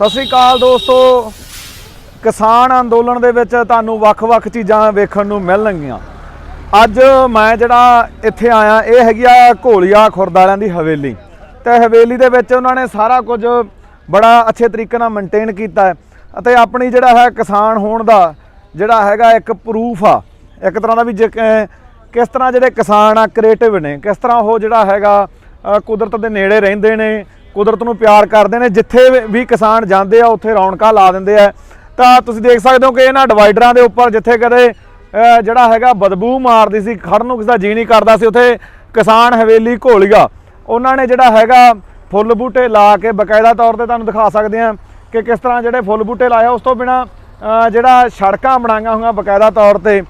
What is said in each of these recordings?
ਸਤਿ ਸ੍ਰੀ ਅਕਾਲ ਦੋਸਤੋ। ਕਿਸਾਨ ਅੰਦੋਲਨ ਦੇ ਵਿੱਚ ਤੁਹਾਨੂੰ ਵੱਖ-ਵੱਖ ਚੀਜ਼ਾਂ ਵੇਖਣ ਨੂੰ ਮਿਲਣਗੀਆਂ। ਅੱਜ ਮੈਂ ਜਿਹੜਾ ਇੱਥੇ ਆਇਆ, ਇਹ ਹੈਗੀ ਆ ਘੋਲੀਆ ਖੁਰਦ ਦੀ ਹਵੇਲੀ। ਤੇ ਹਵੇਲੀ ਦੇ ਵਿੱਚ ਉਹਨਾਂ ਨੇ ਸਾਰਾ ਕੁਝ ਬੜਾ ਅੱਛੇ ਤਰੀਕੇ ਨਾਲ ਮੇਨਟੇਨ ਕੀਤਾ ਹੈ ਅਤੇ ਆਪਣੀ ਜਿਹੜਾ ਹੈ ਕਿਸਾਨ ਹੋਣ ਦਾ ਜਿਹੜਾ ਹੈਗਾ ਇੱਕ ਪ੍ਰੂਫ ਆ। ਇੱਕ ਤਰ੍ਹਾਂ ਦਾ ਵੀ ਜੇ ਕਿਸ ਤਰ੍ਹਾਂ ਜਿਹੜੇ ਕਿਸਾਨ ਆ ਕ੍ਰੀਏਟਿਵ ਨੇ, ਕਿਸ ਤਰ੍ਹਾਂ ਉਹ ਜਿਹੜਾ ਹੈਗਾ ਕੁਦਰਤ ਦੇ ਨੇੜੇ ਰਹਿੰਦੇ ਨੇ ਕੁਦਰਤ ਨੂੰ ਪਿਆਰ ਕਰਦੇ ਨੇ, ਜਿੱਥੇ ਵੀ- ਕਿਸਾਨ ਜਾਂਦੇ ਆ, ਉੱਥੇ ਰੌਣਕਾਂ ਲਾ ਦਿੰਦੇ ਆ। ਤਾਂ ਤੁਸੀਂ ਦੇਖ ਸਕਦੇ ਹੋ ਕਿ ਇਹਨਾਂ ਡਿਵਾਈਡਰਾਂ ਦੇ ਉੱਪਰ ਜਿੱਥੇ ਕਦੇ ਜਿਹੜਾ ਹੈਗਾ ਬਦਬੂ ਮਾਰਦੀ ਸੀ ਖੜਨ ਨੂੰ ਕਿਸੇ ਦਾ ਜੀ ਨਹੀਂ ਕਰਦਾ ਸੀ, ਉੱਥੇ ਕਿਸਾਨ ਹਵੇਲੀ ਘੋਲੀਆ। ਉਹਨਾਂ ਨੇ ਜਿਹੜਾ ਹੈਗਾ ਫੁੱਲ ਬੂਟੇ ਲਾ ਕੇ ਬਕਾਇਦਾ ਤੌਰ ਤੇ ਤੁਹਾਨੂੰ ਦਿਖਾ ਸਕਦੇ ਆ ਕਿ ਕਿਸ ਤਰ੍ਹਾਂ ਜਿਹੜੇ ਫੁੱਲ ਬੂਟੇ ਲਾਏ ਆ, ਉਸ ਤੋਂ ਬਿਨਾ ਜਿਹੜਾ ਸੜਕਾਂ ਬਣਾਈਆਂ ਹੋਈਆਂ ਬਕਾਇਦਾ ਤੌਰ ਤੇ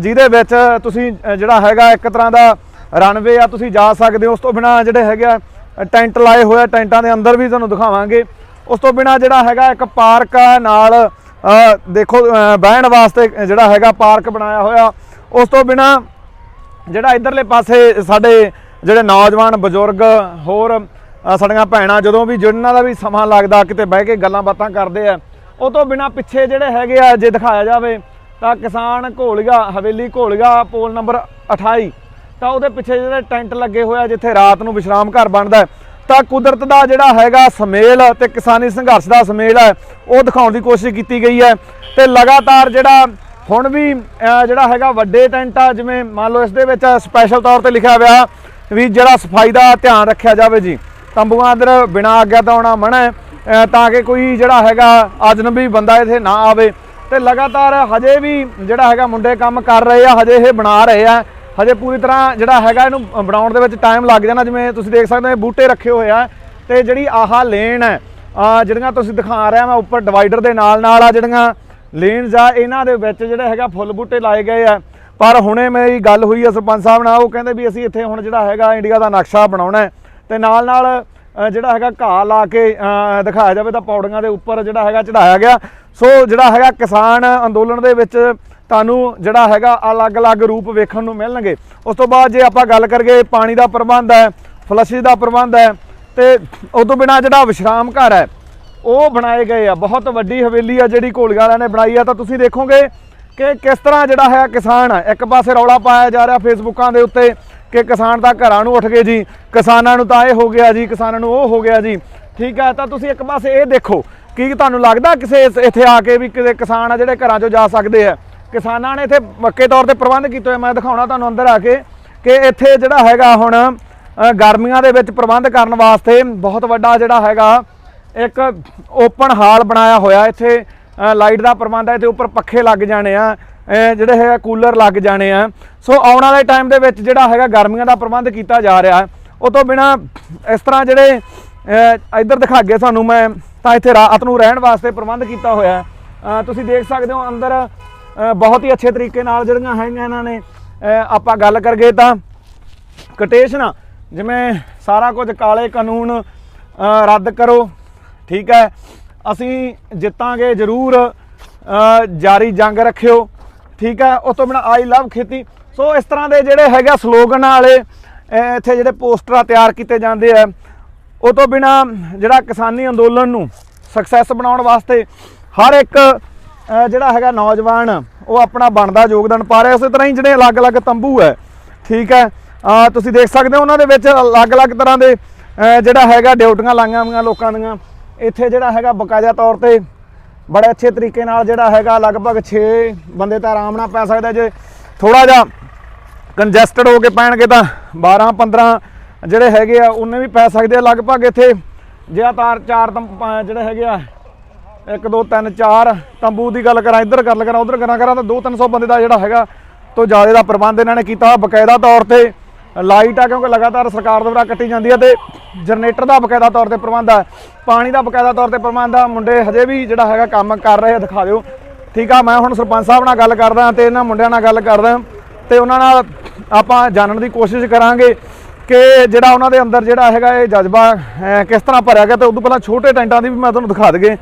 ਜਿਹਦੇ ਵਿੱਚ ਤੁਸੀਂ ਜਿਹੜਾ ਹੈਗਾ ਇੱਕ ਤਰ੍ਹਾਂ ਦਾ ਰਨਵੇ ਆ, ਤੁਸੀਂ ਜਾ ਸਕਦੇ ਹੋ, ਉਸ ਤੋਂ ਬਿਨਾ ਜਿਹੜੇ ਹੈਗੇ ਆ ਟੈਂਟ ਲਾਏ ਹੋਏ ਟੈਂਟਾਂ ਦੇ ਅੰਦਰ ਵੀ ਤੁਹਾਨੂੰ ਦਿਖਾਵਾਂਗੇ। ਉਸ ਤੋਂ ਬਿਨਾ ਜਿਹੜਾ ਹੈਗਾ, ਇੱਕ ਪਾਰਕ ਆ ਨਾਲ ਦੇਖੋ ਬਹਿਣ ਵਾਸਤੇ ਜਿਹੜਾ ਹੈਗਾ ਪਾਰਕ ਬਣਾਇਆ ਹੋਇਆ। ਉਸ ਤੋਂ ਬਿਨਾ ਜਿਹੜਾ ਇਧਰਲੇ ਪਾਸੇ ਸਾਡੇ ਜਿਹੜੇ ਨੌਜਵਾਨ, ਬਜ਼ੁਰਗ, ਹੋਰ ਸਾਡੀਆਂ ਭੈਣਾਂ, ਜਦੋਂ ਵੀ ਜਿਨ੍ਹਾਂ ਦਾ ਵੀ ਸਮਾਂ ਲੱਗਦਾ, ਕਿਤੇ ਬਹਿ ਕੇ ਗੱਲਾਂ ਬਾਤਾਂ ਕਰਦੇ ਆ, ਉਹ ਤੋਂ ਬਿਨਾ ਪਿੱਛੇ ਜਿਹੜੇ ਹੈਗੇ ਆ, ਜੇ ਦਿਖਾਇਆ ਜਾਵੇ, ਤਾਂ ਕਿਸਾਨ ਘੋਲੀਆ, ਹਵੇਲੀ ਘੋਲਗਾ ਪੋਲ ਨੰਬਰ 28 ਤਾਂ ਉਹਦੇ ਪਿੱਛੇ ਜਿਹੜੇ ਟੈਂਟ ਲੱਗੇ ਹੋਏ ਆ, ਜਿੱਥੇ ਰਾਤ ਨੂੰ ਵਿਸ਼ਰਾਮ ਘਰ ਬਣਦਾ ਤਾਂ ਕੁਦਰਤ ਦਾ ਜਿਹੜਾ ਹੈਗਾ ਸਮੇਲ ਤੇ ਕਿਸਾਨੀ ਸੰਘਰਸ਼ ਦਾ ਸਮੇਲ ਹੈ, ਉਹ ਦਿਖਾਉਣ ਦੀ ਕੋਸ਼ਿਸ਼ ਕੀਤੀ ਗਈ ਹੈ। ਤੇ ਲਗਾਤਾਰ ਜਿਹੜਾ ਹੁਣ ਵੀ ਜਿਹੜਾ ਹੈਗਾ ਵੱਡੇ ਟੈਂਟ ਆ, ਜਿਵੇਂ ਮੰਨ ਲਓ ਇਸ ਦੇ ਵਿੱਚ ਸਪੈਸ਼ਲ ਤੌਰ ਤੇ ਲਿਖਿਆ ਹੋਇਆ ਵੀ ਜਿਹੜਾ ਸਫ਼ਾਈ ਦਾ ਧਿਆਨ ਰੱਖਿਆ ਜਾਵੇ ਜੀ ਤੰਬੂਆਂ ਅੰਦਰ ਬਿਨਾਂ ਆਗਿਆ ਤੋਂ ਆਉਣਾ ਮਨਾ ਹੈ ਤਾਂ ਕਿ ਕੋਈ ਜਿਹੜਾ ਹੈਗਾ ਅਜਨਬੀ ਬੰਦਾ ਇੱਥੇ ਨਾ ਆਵੇ। ਤੇ ਲਗਾਤਾਰ ਹਜੇ ਵੀ ਜਿਹੜਾ ਹੈਗਾ ਮੁੰਡੇ ਕੰਮ ਕਰ ਰਹੇ ਆ, ਹਜੇ ਇਹ ਬਣਾ ਰਹੇ ਆ ਹਜੇ ਪੂਰੀ ਤਰ੍ਹਾਂ ਜਿਹੜਾ ਹੈਗਾ ਇਹਨੂੰ ਬਣਾਉਣ ਦੇ ਵਿੱਚ ਟਾਈਮ ਲੱਗ ਜਾਣਾ, ਜਿਵੇਂ ਤੁਸੀਂ ਦੇਖ ਸਕਦੇ ਹੋ ਬੂਟੇ ਰੱਖੇ ਹੋਏ ਆ। ਤੇ ਜਿਹੜੀ ਆਹ ਲੇਨ ਹੈ, ਆ, ਜਿਹੜੀਆਂ ਤੁਸੀਂ ਦਿਖਾ ਰਿਹਾ ਮੈਂ ਉੱਪਰ ਡਿਵਾਈਡਰ ਦੇ ਨਾਲ ਨਾਲ ਆ, ਜਿਹੜੀਆਂ ਲੇਨਸ ਆ, ਇਹਨਾਂ ਦੇ ਵਿੱਚ ਜਿਹੜਾ ਹੈਗਾ ਫੁੱਲ ਬੂਟੇ ਲਾਏ ਗਏ ਆ। ਪਰ ਹੁਣੇ ਮੇਰੀ ਗੱਲ ਹੋਈ ਆ ਸਰਪੰਚ ਸਾਹਿਬ ਨਾਲ, ਉਹ ਕਹਿੰਦੇ ਵੀ ਅਸੀਂ ਇੱਥੇ ਹੁਣ ਜਿਹੜਾ ਹੈਗਾ ਇੰਡੀਆ ਦਾ ਨਕਸ਼ਾ ਬਣਾਉਣਾ ਹੈ। ਤੇ ਨਾਲ ਨਾਲ ਜਿਹੜਾ ਹੈਗਾ ਘਾਹ ਲਾ ਕੇ ਦਿਖਾਇਆ ਜਾਵੇ ਤਾਂ ਪੌੜੀਆਂ ਦੇ ਉੱਪਰ ਜਿਹੜਾ ਹੈਗਾ ਚੜਾਇਆ ਗਿਆ। ਸੋ ਜਿਹੜਾ ਹੈਗਾ ਕਿਸਾਨ ਅੰਦੋਲਨ ਦੇ ਵਿੱਚ ਤੁਹਾਨੂੰ ਜਿਹੜਾ ਹੈਗਾ ਅਲੱਗ-ਅਲੱਗ ਰੂਪ ਵੇਖਣ ਨੂੰ ਮਿਲਣਗੇ। ਉਸ ਤੋਂ ਬਾਅਦ ਜੇ ਆਪਾਂ ਗੱਲ ਕਰੀਏ, ਪਾਣੀ ਦਾ ਪ੍ਰਬੰਧ ਹੈ, ਫਲਸ਼ੀ ਦਾ ਪ੍ਰਬੰਧ ਹੈ, ਤੇ ਉਸ ਤੋਂ ਬਿਨਾ ਜਿਹੜਾ ਵਿਸ਼ਰਾਮ ਘਰ ਹੈ, ਉਹ ਬਣਾਏ ਗਏ ਆ। ਬਹੁਤ ਵੱਡੀ ਹਵੇਲੀ ਆ ਜਿਹੜੀ ਘੋਲੀਆਂ ਵਾਲਿਆਂ ਨੇ ਬਣਾਈ ਆ। ਤਾਂ ਤੁਸੀਂ ਦੇਖੋਗੇ ਕਿ ਕਿਸ ਤਰ੍ਹਾਂ ਜਿਹੜਾ ਹੈ ਕਿਸਾਨ ਇੱਕ ਪਾਸੇ ਰੌਲਾ ਪਾਇਆ ਜਾ ਰਿਹਾ ਫੇਸਬੁੱਕਾਂ ਦੇ ਉੱਤੇ ਕਿ ਕਿਸਾਨ ਤਾਂ ਘਰਾਂ ਨੂੰ ਉੱਠ ਗਏ ਜੀ, ਕਿਸਾਨਾਂ ਨੂੰ ਤਾਂ ਇਹ ਹੋ ਗਿਆ ਜੀ, ਕਿਸਾਨਾਂ ਨੂੰ ਉਹ ਹੋ ਗਿਆ ਜੀ। ਠੀਕ ਹੈ ਤਾਂ ਤੁਸੀਂ ਇੱਕ ਪਾਸੇ ਇਹ ਦੇਖੋ, ਕੀ ਤੁਹਾਨੂੰ ਲੱਗਦਾ ਕਿਸੇ ਇਸ- ਇੱਥੇ ਆ ਕੇ ਵੀ ਕਿਸੇ ਕਿਸਾਨ ਆ ਜਿਹੜੇ ਘਰਾਂ 'ਚੋਂ ਜਾ ਸਕਦੇ ਆ? ਕਿਸਾਨਾਂ ਨੇ ਇੱਥੇ ਪੱਕੇ ਤੌਰ ਤੇ ਪ੍ਰਬੰਧ ਕੀਤੇ ਹੋਏ। ਮੈਂ ਦਿਖਾਉਣਾ ਤੁਹਾਨੂੰ ਅੰਦਰ ਆ ਕੇ ਕਿ ਇੱਥੇ ਜਿਹੜਾ ਹੈਗਾ ਹੁਣ ਗਰਮੀਆਂ ਦੇ ਵਿੱਚ ਪ੍ਰਬੰਧ ਕਰਨ ਵਾਸਤੇ ਬਹੁਤ ਵੱਡਾ ਜਿਹੜਾ ਹੈਗਾ ਇੱਕ ਓਪਨ ਹਾਲ ਬਣਾਇਆ ਹੋਇਆ। ਇੱਥੇ ਲਾਈਟ ਦਾ ਪ੍ਰਬੰਧ ਹੈ ਤੇ ਉੱਪਰ ਪੱਖੇ ਲੱਗ ਜਾਣੇ ਆ ਜਿਹੜੇ ਹੈਗਾ ਕੂਲਰ ਲੱਗ ਜਾਣੇ ਆ। ਸੋ ਆਉਣ ਵਾਲੇ ਟਾਈਮ ਦੇ ਵਿੱਚ ਜਿਹੜਾ ਹੈਗਾ ਗਰਮੀਆਂ ਦਾ ਪ੍ਰਬੰਧ ਕੀਤਾ ਜਾ ਰਿਹਾ ਉਹ ਤੋਂ ਬਿਨਾ ਇਸ ਤਰ੍ਹਾਂ ਜਿਹੜੇ ਇੱਧਰ ਦਿਖਾ ਕੇ ਤੁਹਾਨੂੰ ਮੈਂ ਤਾਂ ਇੱਥੇ ਰਾਤ ਨੂੰ ਰਹਿਣ ਵਾਸਤੇ ਪ੍ਰਬੰਧ ਕੀਤਾ ਹੋਇਆ ਤੁਸੀਂ ਦੇਖ ਸਕਦੇ ਹੋ ਅੰਦਰ ਬਹੁਤ ਹੀ ਅੱਛੇ ਤਰੀਕੇ ਨਾਲ ਜਿਹੜੀਆਂ ਹੈਗੀਆਂ ਇਹਨਾਂ ਨੇ ਆਪਾਂ ਗੱਲ ਕਰਗੇ ਤਾਂ ਕਟੇਸ਼ਨਾ ਜਿਵੇਂ ਸਾਰਾ ਕੁਝ ਕਾਲੇ ਕਾਨੂੰਨ ਰੱਦ ਕਰੋ, ਠੀਕ ਹੈ। ਅਸੀਂ ਜਿੱਤਾਂਗੇ ਜ਼ਰੂਰ ਜਾਰੀ ਜੰਗ ਰੱਖਿਓ, ਠੀਕ ਹੈ। ਉਸ ਤੋਂ ਬਿਨਾ ਆਈ ਲਵ ਖੇਤੀ। ਸੋ ਇਸ ਤਰ੍ਹਾਂ ਦੇ ਜਿਹੜੇ ਹੈਗਾ ਸਲੋਗਨ ਵਾਲੇ ਇੱਥੇ ਜਿਹੜੇ ਪੋਸਟਰਾਂ ਤਿਆਰ ਕੀਤੇ ਜਾਂਦੇ ਆ, ਉਹ ਤੋਂ ਬਿਨਾ ਜਿਹੜਾ ਕਿਸਾਨੀ ਅੰਦੋਲਨ ਨੂੰ ਸਕਸੈਸ ਬਣਾਉਣ ਵਾਸਤੇ ਹਰ ਇੱਕ ਜਿਹੜਾ ਹੈਗਾ ਨੌਜਵਾਨ, ਉਹ ਆਪਣਾ ਬਣਦਾ ਯੋਗਦਾਨ ਪਾ ਰਿਹਾ। ਉਸੇ ਤਰ੍ਹਾਂ ਹੀ ਜਿਹੜੇ ਅਲੱਗ-ਅਲੱਗ ਤੰਬੂ ਹੈ, ਠੀਕ ਹੈ? ਤੁਸੀਂ ਦੇਖ ਸਕਦੇ ਹੋ ਉਹਨਾਂ ਦੇ ਵਿੱਚ ਅਲੱਗ-ਅਲੱਗ ਤਰ੍ਹਾਂ ਦੇ ਜਿਹੜਾ ਹੈਗਾ ਡਿਊਟੀਆਂ ਲਾਈਆਂ ਹੋਈਆਂ ਲੋਕਾਂ ਦੀਆਂ। ਇੱਥੇ ਜਿਹੜਾ ਹੈਗਾ ਬਕਾਇਦਾ ਤੌਰ ਤੇ ਬੜੇ ਅੱਛੇ ਤਰੀਕੇ ਨਾਲ ਜਿਹੜਾ ਹੈਗਾ ਲਗਭਗ 6 ਬੰਦੇ ਤਾਂ ਆਰਾਮ ਨਾਲ ਪੈ ਸਕਦੇ ਜੇ ਥੋੜਾ ਜਿਹਾ ਕੰਜੈਸਟਡ ਹੋ ਕੇ ਪੈਣਗੇ ਤਾਂ 12 15 ਜਿਹੜੇ ਹੈਗੇ ਆ, ਉਹਨੇ ਵੀ ਪੈ ਸਕਦੇ ਆ। ਲਗਭਗ ਇੱਥੇ ਜੇ ਤਾਰ, ਚਾਰ ਤੰ- ਜਿਹੜੇ ਹੈਗੇ ਆ 1 2 3 4 ਤੰਬੂ ਦੀ ਗੱਲ ਕਰਾਂ, ਇੱਧਰ ਗੱਲ ਕਰਾਂ, ਉਧਰ ਕਰਾਂ ਕਰਾਂ ਤਾਂ 2 300 ਬੰਦੇ ਦਾ ਜਿਹੜਾ ਹੈਗਾ ਤੋਂ ਜ਼ਿਆਦਾ ਦਾ ਪ੍ਰਬੰਧ ਇਹਨਾਂ ਨੇ ਕੀਤਾ ਬਕਾਇਦਾ ਤੌਰ ਤੇ। ਲਾਈਟ ਆ, ਕਿਉਂਕਿ ਲਗਾਤਾਰ ਸਰਕਾਰ ਦੁਆਰਾ ਕੱਟੀ ਜਾਂਦੀ ਹੈ ਤੇ ਜਨਰੇਟਰ ਦਾ ਬਕਾਇਦਾ ਤੌਰ ਤੇ ਪ੍ਰਬੰਧ ਹੈ ਪਾਣੀ ਦਾ ਬਕਾਇਦਾ ਤੌਰ ਤੇ ਪ੍ਰਬੰਧ ਆ। ਮੁੰਡੇ ਹਜੇ ਵੀ ਜਿਹੜਾ ਹੈਗਾ ਕੰਮ ਕਰ ਰਹੇ ਆ, ਦਿਖਾ ਦਿਓ। ਠੀਕ ਆ, ਮੈਂ ਹੁਣ ਸਰਪੰਚ ਸਾਹਿਬ ਨਾਲ ਗੱਲ ਕਰਦਾ ਤੇ ਇਹਨਾਂ ਮੁੰਡਿਆਂ ਨਾਲ ਗੱਲ ਕਰਦਾ ਤੇ ਉਹਨਾਂ ਨਾਲ ਆਪਾਂ ਜਾਣਨ ਦੀ ਕੋਸ਼ਿਸ਼ ਕਰਾਂਗੇ ਕਿ ਜਿਹੜਾ ਉਹਨਾਂ ਦੇ ਅੰਦਰ ਜਿਹੜਾ ਹੈਗਾ ਇਹ ਜਜ਼ਬਾ ਕਿਸ ਤਰ੍ਹਾਂ ਭਰਿਆ ਗਿਆ ਤੇ ਉਦੋਂ ਪਹਿਲਾਂ ਛੋਟੇ ਟੈਂਟਾਂ ਦੀ ਵੀ ਮੈਂ ਤੁਹਾਨੂੰ ਦਿਖਾ ਦਗੇ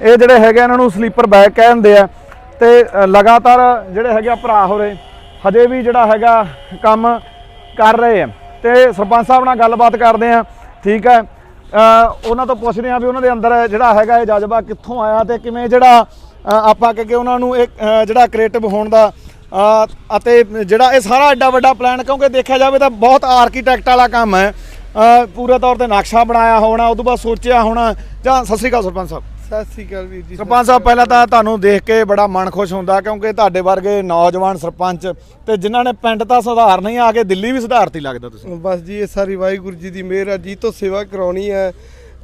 ਇਹ ਜਿਹੜੇ ਹੈਗੇ ਇਹਨਾਂ ਨੂੰ ਸਲੀਪਰ ਬੈਗ ਕਹਿੰਦੇ ਆ। ਤੇ ਲਗਾਤਾਰ ਜਿਹੜੇ ਹੈਗੇ ਆ ਭਰਾ ਹੋਰੇ, ਹਜੇ ਵੀ ਜਿਹੜਾ ਹੈਗਾ ਕੰਮ ਕਰ ਰਹੇ ਆ। ਤੇ ਸਰਪੰਚ ਸਾਹਿਬ ਨਾਲ ਗੱਲਬਾਤ ਕਰਦੇ ਆ। ਠੀਕ ਹੈ ਉਹਨਾਂ ਤੋਂ ਪੁੱਛਦੇ ਆ ਵੀ ਉਹਨਾਂ ਦੇ ਅੰਦਰ ਜਿਹੜਾ ਹੈਗਾ ਇਹ ਜਜ਼ਬਾ ਕਿੱਥੋਂ ਆਇਆ ਤੇ ਕਿਵੇਂ ਜਿਹੜਾ ਆਪਾਂ ਕਿ ਉਹਨਾਂ ਨੂੰ ਇਹ ਜਿਹੜਾ ਕ੍ਰੀਏਟਿਵ ਹੋਣ ਦਾ ਅਤੇ ਜਿਹੜਾ ਇਹ ਸਾਰਾ ਐਡਾ ਵੱਡਾ ਪਲਾਨ ਕਿਉਂਕਿ ਦੇਖਿਆ ਜਾਵੇ ਤਾਂ ਬਹੁਤ ਆਰਕੀਟੈਕਟ ਵਾਲਾ ਕੰਮ ਹੈ। ਪੂਰੇ ਤੌਰ ਤੇ ਨਕਸ਼ਾ ਬਣਾਇਆ ਹੋਣਾ, ਉਦੋਂ ਬਾਅਦ ਸੋਚਿਆ ਹੋਣਾ। ਜਾਂ ਸਤਿ ਸ਼੍ਰੀ ਅਕਾਲ ਸਰਪੰਚ ਸਾਹਿਬ। ਸਤਿ ਸ੍ਰੀ ਅਕਾਲ ਵੀਰ ਜੀ ਸਰਪੰਚ ਸਾਹਿਬ ਪਹਿਲਾਂ ਤਾਂ ਤੁਹਾਨੂੰ ਦੇਖ ਕੇ ਬੜਾ ਮਨ ਖੁਸ਼ ਹੁੰਦਾ ਕਿਉਂਕਿ ਤੁਹਾਡੇ ਵਰਗੇ ਨੌਜਵਾਨ ਸਰਪੰਚ ਤੇ ਜਿਨ੍ਹਾਂ ਨੇ ਪਿੰਡ ਤਾਂ ਸੁਧਾਰ ਨਹੀਂ ਆ ਕੇ ਦਿੱਲੀ ਵੀ ਸੁਧਾਰਤੀ ਲੱਗਦਾ ਤੁਸੀਂ। ਬਸ ਜੀ ਇਹ ਸਾਰੀ ਵਾਹਿਗੁਰੂ ਜੀ ਦੀ ਮਿਹਰ ਆ ਜੀ ਤੋਂ ਸੇਵਾ ਕਰਾਉਣੀ ਹੈ।